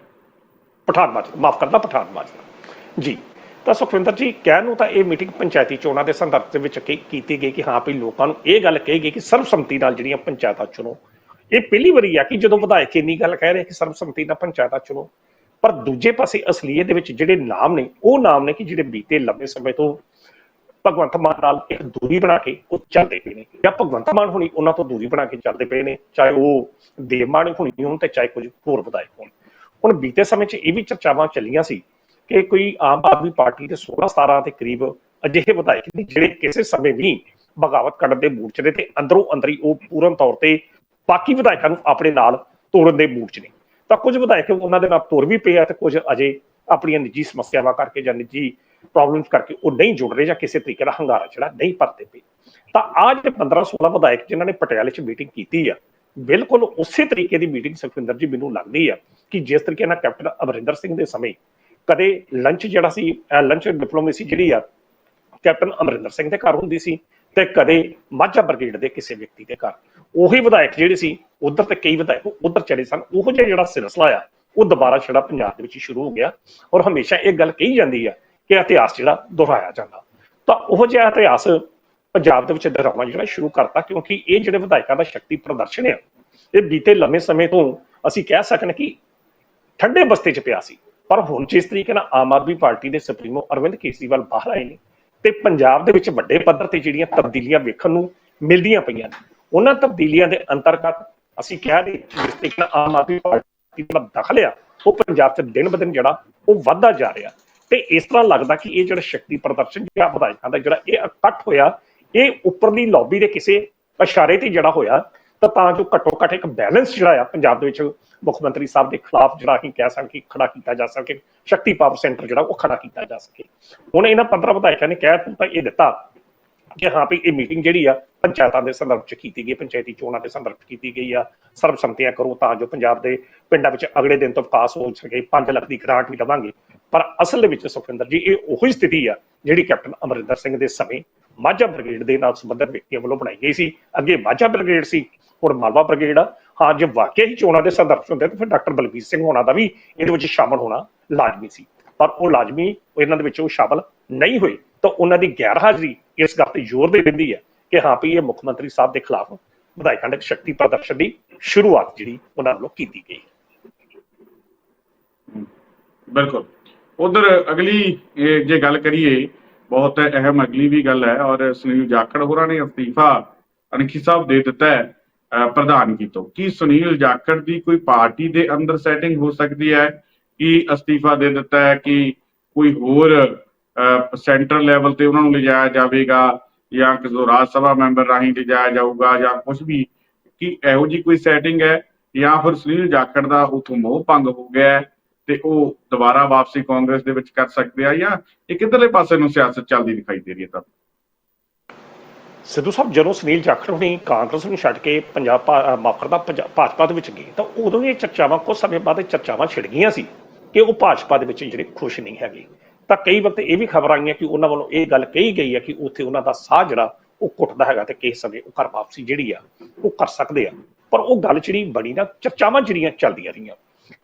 ਪਠਾਨ ਮਾਜਰਾ ਮਾਫ ਕਰਦਾ ਪਠਾਨ ਮਾਜਰਾ। ਜੀ। ਤਾਂ ਸੁਖਵਿੰਦਰ ਜੀ, ਕਹਿਣ ਨੂੰ ਤਾਂ ਇਹ ਮੀਟਿੰਗ ਪੰਚਾਇਤੀ ਚੋਣਾਂ ਦੇ ਸੰਦਰਭ ਦੇ ਵਿੱਚ ਕੀਤੀ ਗਈ ਕਿ ਹਾਂ ਵੀ ਲੋਕਾਂ ਨੂੰ ਇਹ ਗੱਲ ਕਹੀ ਗਈ ਕਿ ਸਰਬਸੰਮਤੀ ਨਾਲ ਜਿਹੜੀਆਂ ਪੰਚਾਇਤਾਂ ਚੁਣੋ। ਇਹ ਪਹਿਲੀ ਵਾਰੀ ਆ ਕਿ ਜਦੋਂ ਵਿਧਾਇਕ ਇੰਨੀ ਗੱਲ ਕਹਿ ਰਹੇ ਕਿ ਸਰਬਸੰਮਤੀ ਨਾਲ ਪੰਚਾਇਤਾਂ ਚੁਣੋ। ਪਰ ਦੂਜੇ ਪਾਸੇ ਅਸਲੀਅਤ ਦੇ ਵਿੱਚ ਜਿਹੜੇ ਨਾਮ ਨੇ, ਉਹ ਨਾਮ ਨੇ ਕਿ ਜਿਹੜੇ ਬੀਤੇ ਲੰਬੇ ਸਮੇਂ ਤੋਂ ਭਗਵੰਤ ਮਾਨ ਨਾਲ ਇੱਕ ਦੂਰੀ ਬਣਾ ਕੇ ਉਹ ਚੱਲਦੇ ਪਏ ਨੇ। ਜਾਂ ਭਗਵੰਤ ਮਾਨ ਹੁਣੀ ਉਹਨਾਂ ਤੋਂ ਦੂਰੀ ਬਣਾ ਕੇ ਚੱਲਦੇ ਪਏ ਨੇ, ਚਾਹੇ ਉਹ ਦੇਵ ਮਾਨ ਹੁਣੀ ਹੋਣ ਤੇ ਚਾਹੇ ਕੁਝ ਹੋਰ ਵਿਧਾਇਕ ਹੋਣ। ਹੁਣ ਬੀਤੇ ਸਮੇਂ 'ਚ ਇਹ ਵੀ ਚਰਚਾਵਾਂ ਚੱਲੀਆਂ ਸੀ ਕਿ ਕੋਈ ਆਮ ਆਦਮੀ ਪਾਰਟੀ ਦੇ 16 17 ਦੇ ਕਰੀਬ ਅਜਿਹੇ ਵਿਧਾਇਕ ਨੇ ਜਿਹੜੇ ਕਿਸੇ ਸਮੇਂ ਵੀ ਬਗਾਵਤ ਕਰਨ ਦੇ ਮੂਡ 'ਚ ਨੇ ਤੇ ਅੰਦਰੋਂ ਅੰਦਰੀ ਉਹ ਪੂਰਨ ਤੌਰ ਤੇ ਬਾਕੀ ਵਿਧਾਇਕਾਂ ਨੂੰ ਆਪਣੇ ਨਾਲ ਤੋੜਨ ਦੇ ਮੂਡ 'ਚ ਨੇ। ਤਾਂ ਕੁਝ ਵਿਧਾਇਕ ਉਹਨਾਂ ਦੇ ਨਾਲ ਤੁਰ ਵੀ ਪਏ ਆ ਤੇ ਕੁਝ ਅਜੇ ਆਪਣੀਆਂ ਨਿੱਜੀ ਸਮੱਸਿਆਵਾਂ ਕਰਕੇ ਜਾਂ ਨਿੱਜੀ ਪ੍ਰੋਬਲਮਸ ਕਰਕੇ ਉਹ ਨਹੀਂ ਜੁੜ ਰਹੇ ਜਾਂ ਕਿਸੇ ਤਰੀਕੇ ਦਾ ਹੰਗਾਰਾ ਜਿਹੜਾ ਨਹੀਂ ਭਰਦੇ ਪਏ। ਤਾਂ ਆਹ ਜਿਹੜੇ 15 16 ਵਿਧਾਇਕ ਜਿਨ੍ਹਾਂ ਨੇ ਪਟਿਆਲੇ 'ਚ ਮੀਟਿੰਗ ਕੀਤੀ ਆ, ਬਿਲਕੁਲ ਉਸੇ ਤਰੀਕੇ ਦੀ ਮੀਟਿੰਗ ਸੁਖਵਿੰਦਰ ਜੀ ਮੈਨੂੰ ਲੱਗਦੀ ਆ ਕਿ ਜਿਸ ਤਰੀਕੇ ਨਾਲ ਕੈਪਟਨ ਅਮਰਿੰਦਰ ਸਿੰਘ ਦੇ ਸਮੇਂ ਕਦੇ ਲੰਚ ਜਿਹੜਾ ਸੀ ਲੰਚ ਡਿਪਲੋਮੇਸੀ ਜਿਹੜੀ ਆ, ਕੈਪਟਨ ਅਮਰਿੰਦਰ ਸਿੰਘ ਦੇ ਘਰ ਹੁੰਦੀ ਸੀ ਤੇ ਕਦੇ ਮਾਝਾ ਬ੍ਰਿਗੇਡ ਦੇ ਕਿਸੇ ਵਿਅਕਤੀ ਦੇ ਘਰ। ਉਹੀ ਵਿਧਾਇਕ ਜਿਹੜੇ ਸੀ, ਉਧਰ ਤੇ ਕਈ ਵਿਧਾਇਕ ਉਧਰ ਚਲੇ ਸਨ। ਉਹ ਜਿਹਾ ਜਿਹੜਾ ਸਿਲਸਿਲਾ ਆ, ਉਹ ਦੁਬਾਰਾ ਛੜਾ ਪੰਜਾਬ ਦੇ ਵਿੱਚ ਸ਼ੁਰੂ ਹੋ ਗਿਆ ਔਰ ਹਮੇਸ਼ਾ ਇਹ ਗੱਲ ਕਹੀ ਜਾਂਦੀ ਆ ਕਿ ਇਤਿਹਾਸ ਜਿਹੜਾ ਦੁਹਰਾਇਆ ਜਾਂਦਾ। ਤਾਂ ਉਹ ਜਿਹਾ ਇਤਿਹਾਸ ਪੰਜਾਬ ਦੇ ਵਿੱਚ ਦੁਹਰਾਉਣਾ ਜਿਹੜਾ ਸ਼ੁਰੂ ਕਰਤਾ ਕਿਉਂਕਿ ਇਹ ਜਿਹੜੇ ਵਿਧਾਇਕਾਂ ਦਾ ਸ਼ਕਤੀ ਪ੍ਰਦਰਸ਼ਨ ਆ, ਇਹ ਬੀਤੇ ਲੰਮੇ ਸਮੇਂ ਤੋਂ ਅਸੀਂ ਕਹਿ ਸਕਨੇ ਕਿ ਠੰਡੇ ਬਸਤੇ 'ਚ ਪਿਆ ਸੀ। ਪਰ ਹੁਣ ਜਿਸ ਤਰੀਕੇ ਨਾਲ ਆਮ ਆਦਮੀ ਪਾਰਟੀ ਦੇ ਸੁਪਰੀਮੋ ਅਰਵਿੰਦ ਕੇਜਰੀਵਾਲ ਬਾਹਰ ਆਏ ਨੇ ਤੇ ਪੰਜਾਬ ਦੇ ਵਿੱਚ ਵੱਡੇ ਪੱਧਰ ਤੇ ਜਿਹੜੀਆਂ ਤਬਦੀਲੀਆਂ ਵੇਖਣ ਨੂੰ ਮਿਲਦੀਆਂ ਪਈਆਂ ਨੇ, ਉਹਨਾਂ ਤਬਦੀਲੀਆਂ ਦੇ ਅੰਤਰਗਤ ਅਸੀਂ ਕਹਿ ਰਹੇ ਜਿਸ ਤਰੀਕੇ ਨਾਲ ਆਮ ਆਦਮੀ ਪਾਰਟੀ ਦਾ ਦਖਲ ਆ, ਉਹ ਪੰਜਾਬ 'ਚ ਦਿਨ ਬ ਦਿਨ ਜਿਹੜਾ ਉਹ ਵੱਧਦਾ ਜਾ ਰਿਹਾ। ਤੇ ਇਸ ਤਰ੍ਹਾਂ ਲੱਗਦਾ ਕਿ ਇਹ ਜਿਹੜਾ ਸ਼ਕਤੀ ਪ੍ਰਦਰਸ਼ਨ ਜਿਹੜਾ ਵਿਧਾਇਕਾਂ ਦਾ ਜਿਹੜਾ ਇਹ ਇਕੱਠ ਹੋਇਆ, ਇਹ ਉੱਪਰਲੀ ਲੌਬੀ ਦੇ ਕਿਸੇ ਇਸ਼ਾਰੇ ਤੇ ਜਿਹੜਾ ਹੋਇਆ ਤਾਂ ਤਾਂ ਜੋ ਘੱਟੋ ਘੱਟ ਇੱਕ ਬੈਲੈਂਸ ਜਿਹੜਾ ਆ ਪੰਜਾਬ ਦੇ ਵਿੱਚ ਮੁੱਖ ਮੰਤਰੀ ਸਾਹਿਬ ਦੇ ਖਿਲਾਫ ਜਿਹੜਾ ਅਸੀਂ ਕਹਿ ਸਕਦੇ ਕਿ ਖੜਾ ਕੀਤਾ ਜਾ ਸਕੇ, ਸ਼ਕਤੀ ਪਾਵਰ ਸੈਂਟਰ ਜਿਹੜਾ ਉਹ ਖੜਾ ਕੀਤਾ ਜਾ ਸਕੇ। ਹੁਣ ਇਹਨਾਂ 15 ਵਿਧਾਇਕਾਂ ਨੇ ਕਹਿ ਤਾਂ ਇਹ ਦਿੱਤਾ ਕਿ ਹਾਂ ਵੀ ਇਹ ਮੀਟਿੰਗ ਜਿਹੜੀ ਆ ਪੰਚਾਇਤਾਂ ਦੇ ਸੰਦਰਭ ਚ ਕੀਤੀ ਗਈ ਪੰਚਾਇਤੀ ਚੋਣਾਂ ਦੇ ਸੰਦਰਭ ਚ ਕੀਤੀ ਗਈ ਆ ਸਰਬਸੰਮਤੀਆਂ ਕਰੋ ਤਾਂ ਜੋ ਪੰਜਾਬ ਦੇ ਪਿੰਡਾਂ ਵਿੱਚ ਅਗਲੇ ਦਿਨ ਤੋਂ ਵਿਕਾਸ ਹੋ ਸਕੇ 5 ਲੱਖ ਦੀ ਗ੍ਰਾਂਟ ਵੀ ਦੇਵਾਂਗੇ। ਪਰ ਅਸਲ ਦੇ ਵਿੱਚ ਸੁਖਵਿੰਦਰ ਜੀ, ਇਹ ਉਹੀ ਸਥਿਤੀ ਆ ਜਿਹੜੀ ਕੈਪਟਨ ਅਮਰਿੰਦਰ ਸਿੰਘ ਦੇ ਸਮੇਂ ਮਾਝਾ ਬ੍ਰਿਗੇਡ ਦੇ ਨਾਲ ਸੰਬੰਧਿਤ ਵਿਅਕਤੀਆਂ ਵੱਲੋਂ ਬਣਾਈ ਗਈ ਸੀ। ਅੱਗੇ ਮਾਝਾ ਬ੍ਰਿਗੇਡ ਸੀ ਹੁਣ ਮਾਲਵਾ ਬ੍ਰਿਗੇਡ ਆ ਹਾਂ, ਜੇ ਵਾਕਿਆ ਹੀ ਚੋਣਾਂ ਦੇ ਸੰਦਰਭ ਹੁੰਦੇ ਤਾਂ ਫਿਰ ਡਾਕਟਰ ਬਲਬੀਰ ਸਿੰਘ ਹੋਣਾ ਦਾ ਵੀ ਇਹਦੇ ਵਿੱਚ ਸ਼ਾਮਲ ਹੋਣਾ ਲਾਜ਼ਮੀ ਸੀ। ਪਰ ਉਹ ਲਾਜ਼ਮੀ ਇਹਨਾਂ ਦੇ ਵਿੱਚ ਉਹ ਸ਼ਾਮਲ ਨਹੀਂ ਹੋਏ, ਤਾਂ ਉਹਨਾਂ ਦੀ ਗੈਰ ਹਾਜ਼ਰੀ ਇਸ ਗੱਲ ਤੇ ਜ਼ੋਰ ਦੇ ਦਿੰਦੀ ਹੈ ਕਿ ਹਾਂ ਵੀ ਇਹ ਮੁੱਖ ਮੰਤਰੀ ਸਾਹਿਬ ਦੇ ਖਿਲਾਫ ਵਿਧਾਇਕਾਂ ਦੇ ਸ਼ਕਤੀ ਪ੍ਰਦਰਸ਼ਨ ਦੀ ਸ਼ੁਰੂਆਤ ਜਿਹੜੀ ਉਹਨਾਂ ਵੱਲੋਂ ਕੀਤੀ ਗਈ। ਬਿਲਕੁਲ। ਉਧਰ ਅਗਲੀ ਜੇ ਗੱਲ ਕਰੀਏ, ਬਹੁਤ ਅਹਿਮ ਅਗਲੀ ਵੀ ਗੱਲ ਹੈ ਔਰ ਸੁਨੀਲ ਜਾਖੜ ਹੋਰਾਂ ਨੇ ਅਸਤੀਫਾ ਅਣਖੀ ਸਾਹਿਬ ਦੇ ਦਿੱਤਾ ਹੈ। ਪ੍ਰਧਾਨਗੀ ਤੋਂ ਕੀ ਸੁਨੀਲ ਜਾਖੜ ਦੀ ਕੋਈ ਪਾਰਟੀ ਦੇ ਅੰਦਰ ਸੈਟਿੰਗ ਹੋ ਸਕਦੀ ਹੈ? ਕਿ ਅਸਤੀਫਾ ਦੇ ਦਿੱਤਾ ਹੈ ਕਿ ਕੋਈ ਹੋਰ ਸੈਂਟਰ ਲੈਵਲ ਤੇ ਉਹਨਾਂ ਨੂੰ ਲਿਜਾਇਆ ਜਾਵੇਗਾ ਜਾਂ ਕਿਸੇ ਰਾਜ ਸਭਾ ਮੈਂਬਰ ਰਾਹੀਂ ਲਿਜਾਇਆ ਜਾਊਗਾ ਜਾਂ ਕੁਝ ਵੀ? ਕੀ ਇਹੋ ਜੀ ਕੋਈ ਸੈਟਿੰਗ ਹੈ? ਜਾਂ ਫਿਰ ਸੁਨੀਲ ਜਾਖੜ ਦਾ ਉਥੋਂ ਮੋਹ ਭੰਗ ਹੋ ਗਿਆ ਤੇ ਉਹ ਦੁਬਾਰਾ ਵਾਪਸੀ ਕਾਂਗਰਸ ਦੇ ਵਿੱਚ ਕਰ ਸਕਦੇ ਆ ਜਾਂ ਇਹ ਕਿੱਧਰਲੇ ਪਾਸੇ ਨੂੰ ਸਿਆਸਤ ਚੱਲਦੀ ਦਿਖਾਈ ਦੇ ਰਹੀ ਹੈ ਤਾਂ? ਸਿੱਧੂ ਸਾਹਿਬ, ਜਦੋਂ ਸੁਨੀਲ ਜਾਖੜ ਹੁਣੀ ਕਾਂਗਰਸ ਨੂੰ ਛੱਡ ਕੇ ਪੰਜਾਬ ਭਾ- ਅਹ ਮਾਫ਼ ਕਰਦਾ ਭਾਜਪਾ ਦੇ ਵਿੱਚ ਗਏ, ਤਾਂ ਉਦੋਂ ਇਹ ਚਰਚਾਵਾਂ, ਕੁਝ ਸਮੇਂ ਬਾਅਦ ਇਹ ਚਰਚਾਵਾਂ ਛਿੜ ਗਈਆਂ ਸੀ ਕਿ ਉਹ ਭਾਜਪਾ ਦੇ ਵਿੱਚ ਜਿਹੜੇ ਖੁਸ਼ ਨਹੀਂ ਹੈਗੇ। ਤਾਂ ਕਈ ਵਕਤ ਇਹ ਵੀ ਖਬਰ ਆਈਆਂ ਕਿ ਉਹਨਾਂ ਵੱਲੋਂ ਇਹ ਗੱਲ ਕਹੀ ਗਈ ਹੈ ਕਿ ਉੱਥੇ ਉਹਨਾਂ ਦਾ ਸਾਹ ਜਿਹੜਾ ਉਹ ਘੁੱਟਦਾ ਹੈਗਾ ਤੇ ਕਿਸੇ ਸਮੇਂ ਉਹ ਘਰ ਵਾਪਸੀ ਜਿਹੜੀ ਆ, ਉਹ ਕਰ ਸਕਦੇ ਆ। ਪਰ ਉਹ ਗੱਲ ਜਿਹੜੀ ਬਣੀ ਨਾ, ਚਰਚਾਵਾਂ ਜਿਹੜੀਆਂ ਚੱਲਦੀਆਂ ਰਹੀਆਂ।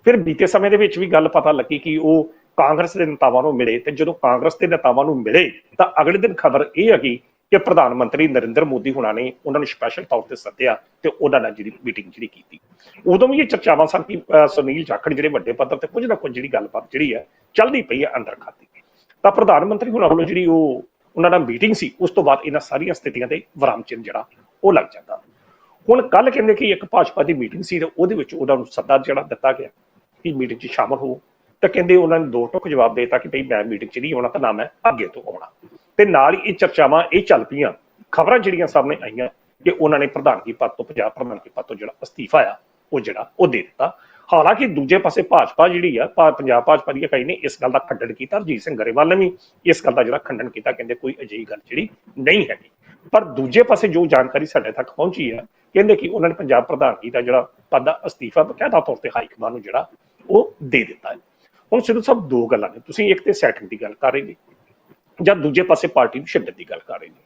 ਫਿਰ ਬੀਤੇ ਸਮੇਂ ਦੇ ਵਿੱਚ ਵੀ ਗੱਲ ਪਤਾ ਲੱਗੀ ਕਿ ਉਹ ਕਾਂਗਰਸ ਦੇ ਨੇਤਾਵਾਂ ਨੂੰ ਮਿਲੇ ਤੇ ਜਦੋਂ ਕਾਂਗਰਸ ਦੇ ਨੇਤਾਵਾਂ ਨੂੰ ਮਿਲੇ, ਤਾਂ ਅਗਲੇ ਦਿਨ ਖਬਰ ਇਹ ਹੈਗੀ ਕਿ ਪ੍ਰਧਾਨ ਮੰਤਰੀ ਨਰਿੰਦਰ ਮੋਦੀ ਹੁਣਾਂ ਨੇ ਉਹਨਾਂ ਨੂੰ ਸਪੈਸ਼ਲ ਤੌਰ ਤੇ ਸੱਦਿਆ ਤੇ ਉਹਨਾਂ ਨਾਲ ਜਿਹੜੀ ਮੀਟਿੰਗ ਜਿਹੜੀ ਕੀਤੀ। ਉਦੋਂ ਵੀ ਇਹ ਚਰਚਾਵਾਂ ਸਨ ਕਿ ਸੁਨੀਲ ਜਾਖੜ ਜਿਹੜੇ ਵੱਡੇ ਪੱਧਰ ਤੇ ਕੁਝ ਨਾ ਕੁਝ ਜਿਹੜੀ ਗੱਲਬਾਤ ਜਿਹੜੀ ਹੈ ਚੱਲਦੀ ਪਈ ਹੈ ਅੰਦਰ ਖਾਤੀ ਤਾਂ। ਪ੍ਰਧਾਨ ਮੰਤਰੀ ਹੁਣਾਂ ਵੱਲੋਂ ਜਿਹੜੀ ਉਹ, ਉਹਨਾਂ ਨਾਲ ਮੀਟਿੰਗ ਸੀ, ਉਸ ਤੋਂ ਬਾਅਦ ਇਹਨਾਂ ਸਾਰੀਆਂ ਸਥਿਤੀਆਂ ਤੇ ਵਿਰਾਮ ਚਿੰਨ੍ਹ ਜਿਹੜਾ ਉਹ ਲੱਗ ਜਾਂਦਾ। ਹੁਣ ਕੱਲ ਕਹਿੰਦੇ ਕਿ ਇੱਕ ਭਾਜਪਾ ਦੀ ਮੀਟਿੰਗ ਸੀ ਤੇ ਉਹਦੇ ਵਿੱਚ ਉਹਨਾਂ ਨੂੰ ਸੱਦਾ ਜਿਹੜਾ ਦਿੱਤਾ ਗਿਆ ਕਿ ਮੀਟਿੰਗ 'ਚ ਸ਼ਾਮਲ ਹੋ ਤਾਂ ਕਹਿੰਦੇ ਉਹਨਾਂ ਨੇ ਦੋ ਟੁਕ ਜਵਾਬ ਦੇਤਾ ਕਿ ਭਈ ਮੈਂ ਮੀਟਿੰਗ 'ਚ ਨਹੀਂ ਆਉਣਾ ਤਾਂ ਨਾ ਮੈਂ ਅੱਗੇ ਤੋਂ ਆਉਣਾ। ਤੇ ਨਾਲ ਹੀ ਇਹ ਚਰਚਾਵਾਂ ਇਹ ਚੱਲ ਪਈਆਂ। ਖਬਰਾਂ ਜਿਹੜੀਆਂ ਸਾਹਮਣੇ ਆਈਆਂ ਕਿ ਉਹਨਾਂ ਨੇ ਪ੍ਰਧਾਨਗੀ ਪਦ ਤੋਂ ਪੰਜਾਬ ਪ੍ਰਧਾਨਗੀ ਪਦ ਤੋਂ ਜਿਹੜਾ ਅਸਤੀਫਾ ਆ, ਉਹ ਜਿਹੜਾ ਉਹ ਦੇ ਦਿੱਤਾ। ਹਾਲਾਂਕਿ ਦੂਜੇ ਪਾਸੇ ਭਾਜਪਾ ਜਿਹੜੀ ਆ ਪੰਜਾਬ ਭਾਜਪਾ ਦੀ ਇਕਾਈ ਨੇ ਇਸ ਗੱਲ ਦਾ ਖੰਡਨ ਕੀਤਾ ਰਜੀਤ ਸਿੰਘ ਗਰੇਵਾਲ ਨੇ ਵੀ ਇਸ ਗੱਲ ਦਾ ਜਿਹੜਾ ਖੰਡਨ ਕੀਤਾ, ਕਹਿੰਦੇ ਕੋਈ ਅਜਿਹੀ ਗੱਲ ਜਿਹੜੀ ਨਹੀਂ ਹੈਗੀ। ਪਰ ਦੂਜੇ ਪਾਸੇ ਜੋ ਜਾਣਕਾਰੀ ਸਾਡੇ ਤੱਕ ਪਹੁੰਚੀ ਆ, ਕਹਿੰਦੇ ਕਿ ਉਹਨਾਂ ਨੇ ਪੰਜਾਬ ਪ੍ਰਧਾਨਗੀ ਦਾ ਜਿਹੜਾ ਪਦ ਦਾ ਅਸਤੀਫਾ ਬਕਾਇਦਾ ਤੌਰ ਤੇ ਹਾਈ ਕਮਾਨ ਨੂੰ ਜਿਹੜਾ ਉਹ ਦੇ ਦਿੱਤਾ ਹੈ। ਹੁਣ ਸਿੱਧੂ ਸਾਹਿਬ ਦੋ ਗੱਲਾਂ ਨੇ। ਤੁਸੀਂ ਇੱਕ ਤੇ ਸੈਟਿੰਗ ਦੀ ਗੱਲ ਕਰ ਰਹੇ ਜੀ। ਜਾਂ ਦੂਜੇ ਪਾਸੇ ਪਾਰਟੀ ਨੂੰ ਛੱਡਣ ਦੀ ਗੱਲ ਕਰ ਰਹੇ ਨੇ।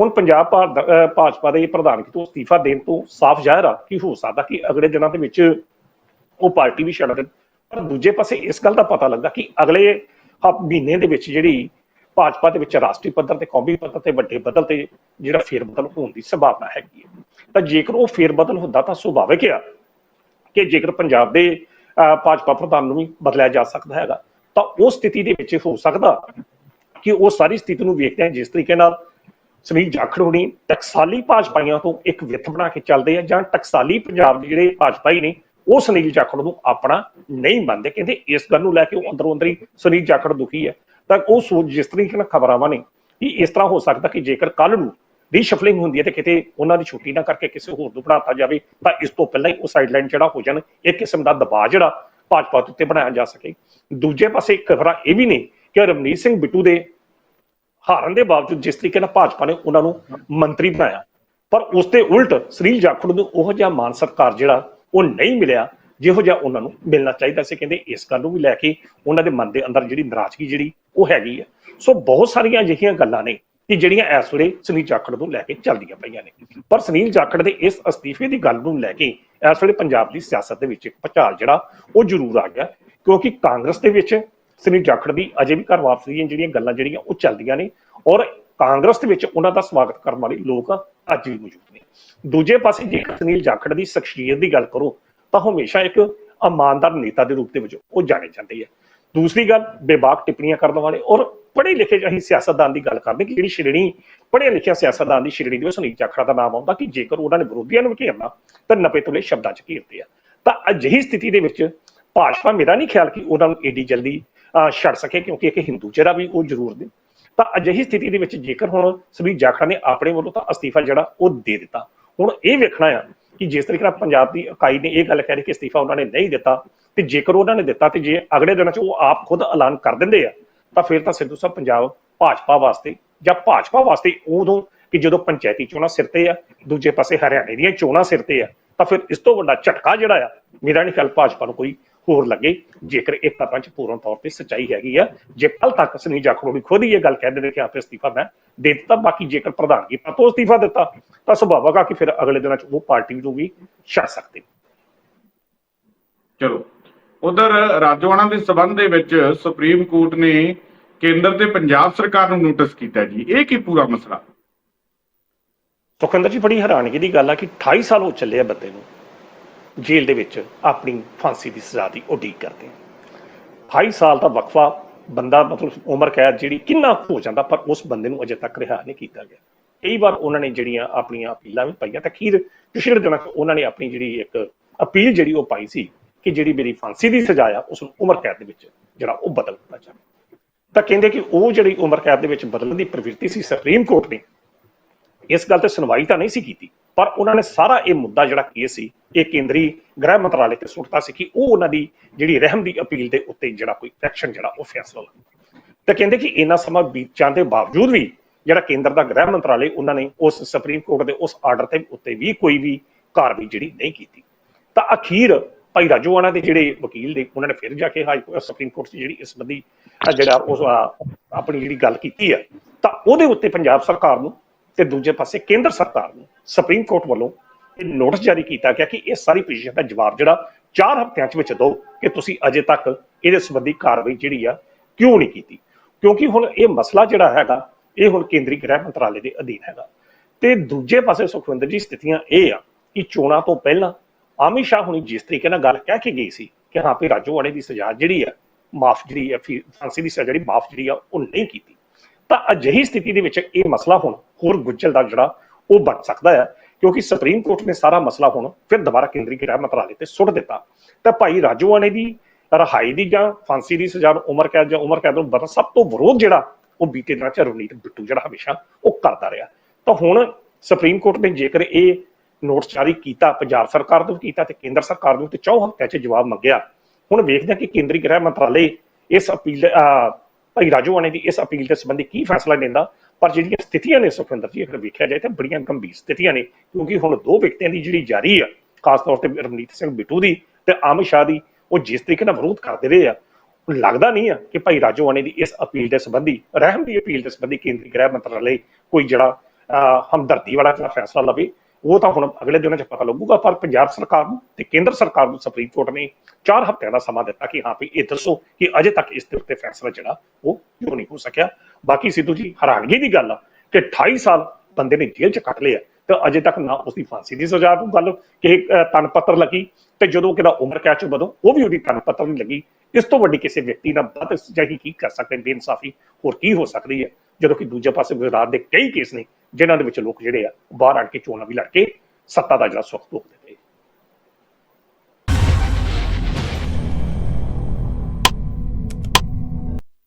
ਹੁਣ ਪੰਜਾਬ ਭਾ- ਭਾਜਪਾ ਦੇ ਪ੍ਰਧਾਨਗੀ ਤੋਂ ਅਸਤੀਫਾ ਦੇਣ ਤੋਂ ਸਾਫ਼ ਜ਼ਾਹਿਰ ਆ ਕਿ ਹੋ ਸਕਦਾ ਕਿ ਅਗਲੇ ਦਿਨਾਂ ਦੇ ਵਿੱਚ ਉਹ ਪਾਰਟੀ ਵੀ ਛੱਡ ਦੇਣ। ਪਰ ਦੂਜੇ ਪਾਸੇ ਇਸ ਗੱਲ ਦਾ ਪਤਾ ਲੱਗਾ ਕਿ ਅਗਲੇ ਹ ਮਹੀਨੇ ਦੇ ਵਿੱਚ ਜਿਹੜੀ ਭਾਜਪਾ ਦੇ ਵਿੱਚ ਰਾਸ਼ਟਰੀ ਪੱਧਰ ਤੇ ਕੌਮੀ ਪੱਧਰ ਤੇ ਵੱਡੇ ਬਦਲ ਤੇ ਜਿਹੜਾ ਫੇਰ ਬਦਲ ਹੋਣ ਦੀ ਸੰਭਾਵਨਾ ਹੈਗੀ ਹੈ। ਤਾਂ ਜੇਕਰ ਉਹ ਫੇਰ ਬਦਲ ਹੁੰਦਾ ਤਾਂ ਸੁਭਾਵਿਕ ਆ ਕਿ ਜੇਕਰ ਪੰਜਾਬ ਦੇ ਅਹ, ਭਾਜਪਾ ਪ੍ਰਧਾਨ ਨੂੰ ਵੀ ਬਦਲਿਆ ਜਾ ਸਕਦਾ ਹੈਗਾ ਤਾਂ ਉਹ ਸਥਿਤੀ ਦੇ ਵਿੱਚ ਹੋ ਸਕਦਾ ਕਿ ਉਹ ਸਾਰੀ ਸਥਿਤੀ ਨੂੰ ਵੇਖਦੇ ਆ ਜਿਸ ਤਰੀਕੇ ਨਾਲ ਸੁਨੀਲ ਜਾਖੜ ਹੋਣੀ ਟਕਸਾਲੀ ਭਾਜਪਾਈਆਂ ਤੋਂ ਇੱਕ ਵਿੱਥ ਬਣਾ ਕੇ ਚੱਲਦੇ ਆ ਜਾਂ ਟਕਸਾਲੀ ਪੰਜਾਬ ਦੇ ਜਿਹੜੇ ਭਾਜਪਾਈ ਨੇ, ਉਹ ਸੁਨੀਲ ਜਾਖੜ ਨੂੰ ਆਪਣਾ ਨਹੀਂ ਮੰਨਦੇ। ਕਹਿੰਦੇ ਇਸ ਗੱਲ ਨੂੰ ਲੈ ਕੇ ਉਹ ਅੰਦਰੋਂ ਅੰਦਰ ਹੀ ਸੁਨੀਲ ਜਾਖੜ ਦੁਖੀ ਹੈ ਤਾਂ ਉਹ ਸੋਚ ਜਿਸ ਤਰੀਕੇ ਨਾਲ ਖਬਰਾਵਾਂ ਨੇ ਕਿ ਇਸ ਤਰ੍ਹਾਂ ਹੋ ਸਕਦਾ ਕਿ ਜੇਕਰ ਕੱਲ ਨੂੰ ਰੀਸ਼ਫਲਿੰਗ ਹੁੰਦੀ ਹੈ ਤੇ ਕਿਤੇ ਉਹਨਾਂ ਦੀ ਛੁੱਟੀ ਨਾ ਕਰਕੇ ਕਿਸੇ ਹੋਰ ਨੂੰ ਬਣਾਤਾ ਜਾਵੇ, ਤਾਂ ਇਸ ਤੋਂ ਪਹਿਲਾਂ ਹੀ ਉਹ ਸਾਈਡਲਾਈਨ ਜਿਹੜਾ ਹੋ ਜਾਣ, ਇੱਕ ਕਿਸਮ ਦਾ ਦਬਾਅ ਜਿਹੜਾ ਭਾਜਪਾ ਦੇ ਉੱਤੇ ਬਣਾਇਆ ਜਾ ਸਕੇ। ਦੂਜੇ ਪਾਸੇ ਖਬਰਾਂ ਇਹ ਵੀ ਨੇ ਕਿ ਰਮਨੀਤ ਸਿੰਘ ਬਿੱਟੂ ਦੇ ਹਾਰਨ ਦੇ ਬਾਵਜੂਦ ਜਿਸ ਤਰੀਕੇ ਨਾਲ ਭਾਜਪਾ ਨੇ ਉਹਨਾਂ ਨੂੰ ਮੰਤਰੀ ਬਣਾਇਆ, ਪਰ ਉਸ ਦੇ ਉਲਟ ਸੁਨੀਲ ਜਾਖੜ ਨੂੰ ਉਹ ਜਿਹਾ ਮਾਨ ਸਤਿਕਾਰ ਜਿਹੜਾ, ਉਹ ਨਹੀਂ ਮਿਲਿਆ, ਜਿਹੋ ਜਿਹਾ ਉਹਨਾਂ ਨੂੰ ਮਿਲਣਾ ਚਾਹੀਦਾ ਸੀ। ਕਹਿੰਦੇ ਇਸ ਗੱਲ ਨੂੰ ਵੀ ਲੈ ਕੇ ਉਹਨਾਂ ਦੇ ਮਨ ਦੇ ਅੰਦਰ ਜਿਹੜੀ ਨਾਰਾਜ਼ਗੀ ਜਿਹੜੀ, ਉਹ ਹੈਗੀ ਹੈ ਸੋ ਬਹੁਤ ਸਾਰੀਆਂ ਅਜਿਹੀਆਂ ਗੱਲਾਂ ਨੇ ਕਿ ਜਿਹੜੀਆਂ ਇਸ ਵੇਲੇ ਸੁਨੀਲ ਜਾਖੜ ਨੂੰ ਲੈ ਕੇ ਚੱਲਦੀਆਂ ਪਈਆਂ ਨੇ। ਪਰ ਸੁਨੀਲ ਜਾਖੜ ਦੇ ਇਸ ਅਸਤੀਫੇ ਦੀ ਗੱਲ ਨੂੰ ਲੈ ਕੇ ਇਸ ਵੇਲੇ ਪੰਜਾਬ ਦੀ ਸਿਆਸਤ ਦੇ ਵਿੱਚ ਇੱਕ ਭਚਾਲ ਜਿਹੜਾ, ਉਹ ਜ਼ਰੂਰ ਆ ਗਿਆ। ਕਿਉਂਕਿ ਕਾਂਗਰਸ ਦੇ ਵਿੱਚ ਸੁਨੀਲ ਜਾਖੜ ਦੀ ਅਜੇ ਵੀ ਘਰ ਵਾਪਸੀ ਦੀਆਂ ਜਿਹੜੀਆਂ ਗੱਲਾਂ ਜਿਹੜੀਆਂ ਉਹ ਚੱਲਦੀਆਂ ਨੇ ਔਰ ਕਾਂਗਰਸ ਦੇ ਵਿੱਚ ਉਹਨਾਂ ਦਾ ਸਵਾਗਤ ਕਰਨ ਵਾਲੇ ਲੋਕ ਅੱਜ ਵੀ ਮੌਜੂਦ ਨੇ। ਦੂਜੇ ਪਾਸੇ ਜੇਕਰ ਸੁਨੀਲ ਜਾਖੜ ਦੀ ਸ਼ਖਸੀਅਤ ਦੀ ਗੱਲ ਕਰੋ, ਤਾਂ ਹਮੇਸ਼ਾ ਇੱਕ ਇਮਾਨਦਾਰ ਨੇਤਾ ਦੇ ਰੂਪ ਦੇ ਵਿੱਚ ਉਹ ਜਾਣੇ ਜਾਂਦੇ ਆ। ਦੂਸਰੀ ਗੱਲ, ਬੇਬਾਕ ਟਿੱਪਣੀਆਂ ਕਰਨ ਵਾਲੇ ਔਰ ਪੜ੍ਹੇ ਲਿਖੇ ਅਸੀਂ ਸਿਆਸਤਦਾਨ ਦੀ ਗੱਲ ਕਰਦੇ ਕਿ ਜਿਹੜੀ ਸ਼੍ਰੇਣੀ ਪੜ੍ਹੇ ਲਿਖਿਆ ਸਿਆਸਤਦਾਨ ਦੀ ਸ਼੍ਰੇਣੀ ਦੇ ਵਿੱਚ ਸੁਨੀਲ ਜਾਖੜ ਦਾ ਨਾਮ ਆਉਂਦਾ ਕਿ ਜੇਕਰ ਉਹਨਾਂ ਨੇ ਵਿਰੋਧੀਆਂ ਨੂੰ ਘੇਰਨਾ, ਤਾਂ ਨਪੇ ਤੁਲੇ ਸ਼ਬਦਾਂ 'ਚ ਘੇਰਦੇ ਆ। ਤਾਂ ਅਜਿਹੀ ਸਥਿਤੀ ਦੇ ਵਿੱਚ ਭਾਜਪਾ, ਮੇਰਾ ਨਹੀਂ ਖਿਆਲ ਕਿ ਉਹਨਾਂ ਨੂੰ ਏਡੀ ਜਲਦੀ ਛੱਡ ਸਕੇ ਕਿਉਂਕਿ ਇੱਕ ਹਿੰਦੂ ਚਿਹਰਾ ਵੀ ਉਹ ਜ਼ਰੂਰ ਦੇ। ਤਾਂ ਅਜਿਹੀ ਸਥਿਤੀ ਦੇ ਵਿੱਚ ਜੇਕਰ ਹੁਣ ਸੁਨੀਲ ਜਾਖੜ ਨੇ ਆਪਣੇ ਵੱਲੋਂ ਤਾਂ ਅਸਤੀਫਾ ਜਿਹੜਾ ਉਹ ਦੇ ਦਿੱਤਾ। ਹੁਣ ਇਹ ਵੇਖਣਾ ਆ ਕਿ ਜਿਸ ਤਰੀਕੇ ਨਾਲ ਪੰਜਾਬ ਦੀ ਇਕਾਈ ਨੇ ਇਹ ਗੱਲ ਕਹਿ ਰਹੀ ਕਿ ਅਸਤੀਫਾ ਉਹਨਾਂ ਨੇ ਨਹੀਂ ਦਿੱਤਾ ਤੇ ਜੇਕਰ ਉਹਨਾਂ ਨੇ ਦਿੱਤਾ ਤੇ ਜੇ ਅਗਲੇ ਦਿਨਾਂ 'ਚ ਉਹ ਆਪ ਖੁਦ ਐਲਾਨ ਕਰ ਦਿੰਦੇ ਆ, ਤਾਂ ਫਿਰ ਤਾਂ ਸਿੱਧੂ ਸਾਹਿਬ ਪੰਜਾਬ ਭਾਜਪਾ ਵਾਸਤੇ ਜਾਂ ਭਾਜਪਾ ਵਾਸਤੇ ਉਦੋਂ ਕਿ ਜਦੋਂ ਪੰਚਾਇਤੀ ਚੋਣਾਂ ਸਿਰ ਤੇ ਆ, ਦੂਜੇ ਪਾਸੇ ਹਰਿਆਣੇ ਦੀਆਂ ਚੋਣਾਂ ਸਿਰ ਤੇ ਆ, ਤਾਂ ਫਿਰ ਇਸ ਤੋਂ ਵੱਡਾ ਝਟਕਾ ਜਿਹੜਾ ਆ, ਮੇਰਾ ਨਹੀਂ ਖਿਆਲ ਭਾਜਪਾ ਨੂੰ ਕੋਈ ਹੋਰ ਲੱਗੇ। ਜੇਕਰ ਇਹ ਕਥਾਂ 'ਚ ਪੂਰਨ ਤੌਰ ਤੇ ਸੱਚਾਈ ਹੈਗੀ ਆ ਜੇ ਕੱਲ ਤੱਕ ਸੁਨੀਲ ਵੀ ਖੁਦ ਹੀ ਇਹ ਗੱਲ ਕਹਿ ਦਿੰਦੇ ਕਿ ਆਪੇ ਅਸਤੀਫਾ ਮੈਂ ਦੇ ਦਿੱਤਾ। ਬਾਕੀ ਜੇਕਰ ਪ੍ਰਧਾਨਗੀ ਪਤੋਂ ਅਸਤੀਫਾ ਦਿੱਤਾ। ਤਾਂ ਸੁਭਾਵਕ ਆ ਕਿ ਫਿਰ ਅਗਲੇ ਦਿਨਾਂ 'ਚ ਉਹ ਪਾਰਟੀ ਨੂੰ ਵੀ ਛੱਡ ਸਕਦੇ। ਚਲੋ। ਉਧਰ ਰਾਜੋਆਣਾ ਦੇ ਸਬੰਧ ਦੇ ਵਿੱਚ ਸੁਪਰੀਮ ਕੋਰਟ ਨੇ ਕੇਂਦਰ ਤੇ ਪੰਜਾਬ ਸਰਕਾਰ ਨੂੰ ਨੋਟਿਸ ਕੀਤਾ ਜੀ। ਇਹ ਕੀ ਪੂਰਾ ਮਸਲਾ? ਸੁਖਿੰਦਰ ਜੀ ਬੜੀ ਹੈਰਾਨਗੀ ਦੀ ਗੱਲ ਆ ਕਿ 28 ਸਾਲ ਹੋ ਚੱਲੇ ਆ ਬੰਦੇ ਨੂੰ। ਜੇਲ੍ਹ ਦੇ ਵਿੱਚ ਆਪਣੀ ਫਾਂਸੀ ਦੀ ਸਜ਼ਾ ਦੀ ਉਡੀਕ ਕਰਦੇ ਆ 28 ਸਾਲ ਦਾ ਵਕਫਾ ਬੰਦਾ ਮਤਲਬ ਉਮਰ ਕੈਦ ਜਿਹੜੀ ਕਿੰਨਾ ਹੋ ਜਾਂਦਾ, ਪਰ ਉਸ ਬੰਦੇ ਨੂੰ ਅਜੇ ਤੱਕ ਰਿਹਾ ਨਹੀਂ ਕੀਤਾ ਗਿਆ। ਕਈ ਵਾਰ ਉਹਨਾਂ ਨੇ ਜਿਹੜੀਆਂ ਆਪਣੀਆਂ ਅਪੀਲਾਂ ਵੀ ਪਾਈਆਂ ਤਾਂ ਅਖੀਰ ਪਿਛਲੇ ਦਿਨਾਂ ਉਹਨਾਂ ਨੇ ਆਪਣੀ ਜਿਹੜੀ ਇੱਕ ਅਪੀਲ ਜਿਹੜੀ ਉਹ ਪਾਈ ਸੀ ਕਿ ਜਿਹੜੀ ਮੇਰੀ ਫਾਂਸੀ ਦੀ ਸਜ਼ਾ ਆ, ਉਸ ਨੂੰ ਉਮਰ ਕੈਦ ਦੇ ਵਿੱਚ ਜਿਹੜਾ ਉਹ ਬਦਲ ਦਿੱਤਾ ਜਾਵੇ। ਤਾਂ ਕਹਿੰਦੇ ਕਿ ਉਹ ਜਿਹੜੀ ਉਮਰ ਕੈਦ ਦੇ ਵਿੱਚ ਬਦਲਣ ਦੀ ਪ੍ਰਵਿਰਤੀ ਸੀ ਸੁਪਰੀਮ ਕੋਰਟ ਨੇ, ਇਸ ਗੱਲ ਤੇ ਸੁਣਵਾਈ ਤਾਂ ਨਹੀਂ ਸੀ ਕੀਤੀ। ਪਰ ਉਹਨਾਂ ਨੇ ਸਾਰਾ ਇਹ ਮੁੱਦਾ ਜਿਹੜਾ ਕੇਸ ਸੀ, ਇਹ ਕੇਂਦਰੀ ਗ੍ਰਹਿ ਮੰਤਰਾਲੇ ਤੇ ਸੁੱਟਤਾ ਸੀ ਕਿ ਉਹ ਉਹਨਾਂ ਦੀ ਜਿਹੜੀ ਰਹਿਮ ਦੀ ਅਪੀਲ ਦੇ ਉੱਤੇ ਜਿਹੜਾ ਕੋਈ ਐਕਸ਼ਨ ਜਿਹੜਾ ਉਹ ਫੈਸਲਾ ਲਵੇ ਤਾਂ ਕਹਿੰਦੇ ਕਿ ਇੰਨਾ ਸਮਾਂ ਬੀਤ ਜਾਣ ਦੇ ਬਾਵਜੂਦ ਵੀ ਜਿਹੜਾ ਕੇਂਦਰ ਦਾ ਗ੍ਰਹਿ ਮੰਤਰਾਲੇ ਉਹਨਾਂ ਨੇ ਉਸ ਸੁਪਰੀਮ ਕੋਰਟ ਦੇ ਉਸ ਆਰਡਰ ਤੇ ਉੱਤੇ ਵੀ ਕੋਈ ਵੀ ਕਾਰਵਾਈ ਜਿਹੜੀ ਨਹੀਂ ਕੀਤੀ। ਤਾਂ ਅਖੀਰ ਭਾਈ ਰਾਜੋਆਣਾ ਦੇ ਜਿਹੜੇ ਵਕੀਲ ਨੇ ਉਹਨਾਂ ਨੇ ਫਿਰ ਜਾ ਕੇ ਹਾਈ ਕੋਰਟ ਸੁਪਰੀਮ ਕੋਰਟ 'ਚ ਜਿਹੜੀ ਇਸ ਸੰਬੰਧੀ ਜਿਹੜਾ ਉਸ ਆਪਣੀ ਜਿਹੜੀ ਗੱਲ ਕੀਤੀ ਆ, ਤਾਂ ਉਹਦੇ ਉੱਤੇ ਪੰਜਾਬ ਸਰਕਾਰ ਨੂੰ ਤੇ ਦੂਜੇ ਪਾਸੇ ਕੇਂਦਰ ਸਰਕਾਰ ਨੂੰ, ਸੁਪਰੀਮ ਕੋਰਟ ਵੱਲੋਂ ਇਹ ਨੋਟਿਸ ਜਾਰੀ ਕੀਤਾ ਗਿਆ ਕਿ ਇਹ ਸਾਰੀ ਪਟੀਸ਼ਨ ਦਾ ਜਵਾਬ ਜਿਹੜਾ 4 ਹਫ਼ਤਿਆਂ 'ਚ ਵਿੱਚ ਦਿਓ ਕਿ ਤੁਸੀਂ ਅਜੇ ਤੱਕ ਇਹਦੇ ਸੰਬੰਧੀ ਕਾਰਵਾਈ ਜਿਹੜੀ ਆ ਕਿਉਂ ਨਹੀਂ ਕੀਤੀ। ਕਿਉਂਕਿ ਹੁਣ ਇਹ ਮਸਲਾ ਜਿਹੜਾ ਹੈਗਾ, ਇਹ ਹੁਣ ਕੇਂਦਰੀ ਗ੍ਰਹਿ ਮੰਤਰਾਲੇ ਦੇ ਅਧੀਨ ਹੈਗਾ। ਤੇ ਦੂਜੇ ਪਾਸੇ ਸੁਖਵਿੰਦਰ ਜੀ, ਸਥਿਤੀਆਂ ਇਹ ਆ ਕਿ ਚੋਣਾਂ ਤੋਂ ਪਹਿਲਾਂ ਅਮਿਤ ਸ਼ਾਹ ਹੁਣੀ ਜਿਸ ਤਰੀਕੇ ਨਾਲ ਗੱਲ ਕਹਿ ਕੇ ਗਈ ਸੀ ਕਿ ਹਾਂ ਵੀ ਰਾਜੋਵਾੜੇ ਦੀ ਸਜ਼ਾ ਜਿਹੜੀ ਆ, ਮਾਫ ਜਿਹੜੀ ਆ, ਫੀ- ਫਾਂਸੀ ਦੀ ਸਜ਼ਾ ਜਿਹੜੀ ਮਾਫ ਜਿਹੜੀ ਆ, ਉਹ ਨਹੀਂ ਕੀਤੀ। ਤਾਂ ਅਜਿਹੀ ਸਥਿਤੀ ਦੇ ਵਿੱਚ ਇਹ ਮਸਲਾ ਹੁਣ ਹੋਰ ਗੁੱਜਲ ਦਾ ਜਿਹੜਾ ਉਹ ਬਣ ਸਕਦਾ ਹੈ, ਕਿਉਂਕਿ ਸੁਪਰੀਮ ਕੋਰਟ ਨੇ ਸਾਰਾ ਮਸਲਾ ਹੁਣ ਫਿਰ ਦੁਬਾਰਾ ਕੇਂਦਰੀ ਗ੍ਰਹਿ ਮੰਤਰਾਲੇ ਤੇ ਸੁੱਟ ਦਿੱਤਾ। ਤਾਂ ਭਾਈ ਰਾਜੋਵਾਣੇ ਦੀ ਰਹਾਈ ਦੀ ਜਾਂ ਫਾਂਸੀ ਦੀ ਸਜ਼ਾ ਨੂੰ ਉਮਰ ਕੈਦ ਜਾਂ ਉਮਰ ਕੈਦ ਨੂੰ ਬਦਲ ਸਭ ਤੋਂ ਵਿਰੋਧ ਜਿਹੜਾ ਉਹ ਬੀਤੇ ਦਿਨਾਂ ਚ ਰਵਨੀਤ ਬਿੱਟੂ ਜਿਹੜਾ ਹਮੇਸ਼ਾ ਉਹ ਕਰਦਾ ਰਿਹਾ। ਤਾਂ ਹੁਣ ਸੁਪਰੀਮ ਕੋਰਟ ਨੇ ਜੇਕਰ ਇਹ ਨੋਟਿਸ ਜਾਰੀ ਕੀਤਾ, ਪੰਜਾਬ ਸਰਕਾਰ ਨੂੰ ਵੀ ਕੀਤਾ ਤੇ ਕੇਂਦਰ ਸਰਕਾਰ ਨੂੰ ਤੇ ਚੌ ਹਫ਼ਤਿਆਂ ਚ ਜਵਾਬ ਮੰਗਿਆ, ਹੁਣ ਵੇਖਦੇ ਹਾਂ ਕਿ ਕੇਂਦਰੀ ਗ੍ਰਹਿ ਮੰਤਰਾਲੇ ਇਸ ਅਪੀਲ ਅਹ, ਭਾਈ ਰਾਜੋਆਣੇ ਦੀ ਇਸ ਅਪੀਲ ਦੇ ਸੰਬੰਧੀ ਕੀ ਫੈਸਲਾ ਲੈਂਦਾ? ਪਰ ਜਿਹੜੀਆਂ ਸਥਿਤੀਆਂ ਨੇ ਸੁਖਵਿੰਦਰ ਜੀ ਅਗਰ ਵੇਖਿਆ ਜਾਏ ਤਾਂ ਬੜੀਆਂ ਗੰਭੀਰ ਸਥਿਤੀਆਂ ਨੇ ਕਿਉਂਕਿ ਹੁਣ ਦੋ ਵਿਅਕਤੀਆਂ ਦੀ ਜਿਹੜੀ ਜਾਰੀ ਆ ਖਾਸ ਤੌਰ ਤੇ ਰਮਨੀਤ ਸਿੰਘ ਬਿੱਟੂ ਦੀ ਤੇ ਅਮਿਤ ਸ਼ਾਹ ਦੀ ਉਹ ਜਿਸ ਤਰੀਕੇ ਨਾਲ ਵਿਰੋਧ ਕਰਦੇ ਰਹੇ ਆ ਲੱਗਦਾ ਨਹੀਂ ਆ ਕਿ ਭਾਈ ਰਾਜੋਆਣੇ ਦੀ ਇਸ ਅਪੀਲ ਦੇ ਸੰਬੰਧੀ ਰਹਿਮ ਦੀ ਅਪੀਲ ਦੇ ਸੰਬੰਧੀ ਕੇਂਦਰੀ ਗ੍ਰਹਿ ਮੰਤਰਾਲੇ ਕੋਈ ਜਿਹੜਾ ਅਹ, ਹਮਦਰਦੀ ਵਾਲਾ ਜਿਹੜਾ ਫੈਸਲਾ ਲਵੇ। ਉਹ ਤਾਂ ਹੁਣ ਅਗਲੇ ਦਿਨਾਂ 'ਚ ਪਤਾ ਲੱਗੂਗਾ, ਪਰ ਪੰਜਾਬ ਸਰਕਾਰ ਨੂੰ ਤੇ ਕੇਂਦਰ ਸਰਕਾਰ ਨੂੰ ਸੁਪਰੀਮ ਕੋਰਟ ਨੇ 4 ਹਫ਼ਤਿਆਂ ਦਾ ਸਮਾਂ ਦਿੱਤਾ ਕਿ ਹਾਂ ਵੀ ਇਹ ਦੱਸੋ ਕਿ ਅਜੇ ਤੱਕ ਇਸ ਦੇ ਉੱਤੇ ਫੈਸਲਾ ਜਿਹੜਾ ਉਹ ਕਿਉਂ ਨਹੀਂ ਹੋ ਸਕਿਆ। ਬਾਕੀ ਸਿੱਧੂ ਜੀ, ਹੈਰਾਨਗੀ ਦੀ ਗੱਲ ਆ ਕਿ 28 ਸਾਲ ਬੰਦੇ ਨੇ ਜੇਲ੍ਹ 'ਚ ਕੱਟ ਲਿਆ, ਤੇ ਅਜੇ ਤੱਕ ਨਾ ਉਸਦੀ ਫਾਂਸੀ ਦੀ ਸਜ਼ਾ ਨੂੰ ਗੱਲ ਕਿ ਤਨ ਪੱਤਰ ਲੱਗੀ ਤੇ ਜਦੋਂ ਕਿਦਾ ਉਮਰ ਕੈਦ 'ਚ ਬਦੋ, ਉਹ ਵੀ ਉਹਦੀ ਤਨ ਪੱਤਰ ਨਹੀਂ ਲੱਗੀ। ਇਸ ਤੋਂ ਵੱਡੀ ਕਿਸੇ ਵਿਅਕਤੀ ਨਾਲ ਵੱਧ ਸਜਾਈ ਕੀ ਕਰ ਸਕਦੇ ਬੇਇਨਸਾਫੀ ਹੋਰ ਕੀ ਹੋ ਸਕਦੀ ਹੈ? ਜਦੋਂ ਕਿ ਦੂਜੇ ਪਾਸੇ ਗੁਜਰਾਤ ਦੇ ਕਈ ਕੇਸ ਨੇ, ਜਿਨ੍ਹਾਂ ਦੇ ਵਿੱਚ ਲੋਕ ਜਿਹੜੇ ਆ ਬਾਹਰ ਆਣ ਕੇ ਚੋਣਾਂ ਵੀ ਲੜ ਕੇ ਸੱਤਾ ਦਾ ਜਿਹੜਾ ਸੁੱਖ ਭੋਗਦੇ ਪਏ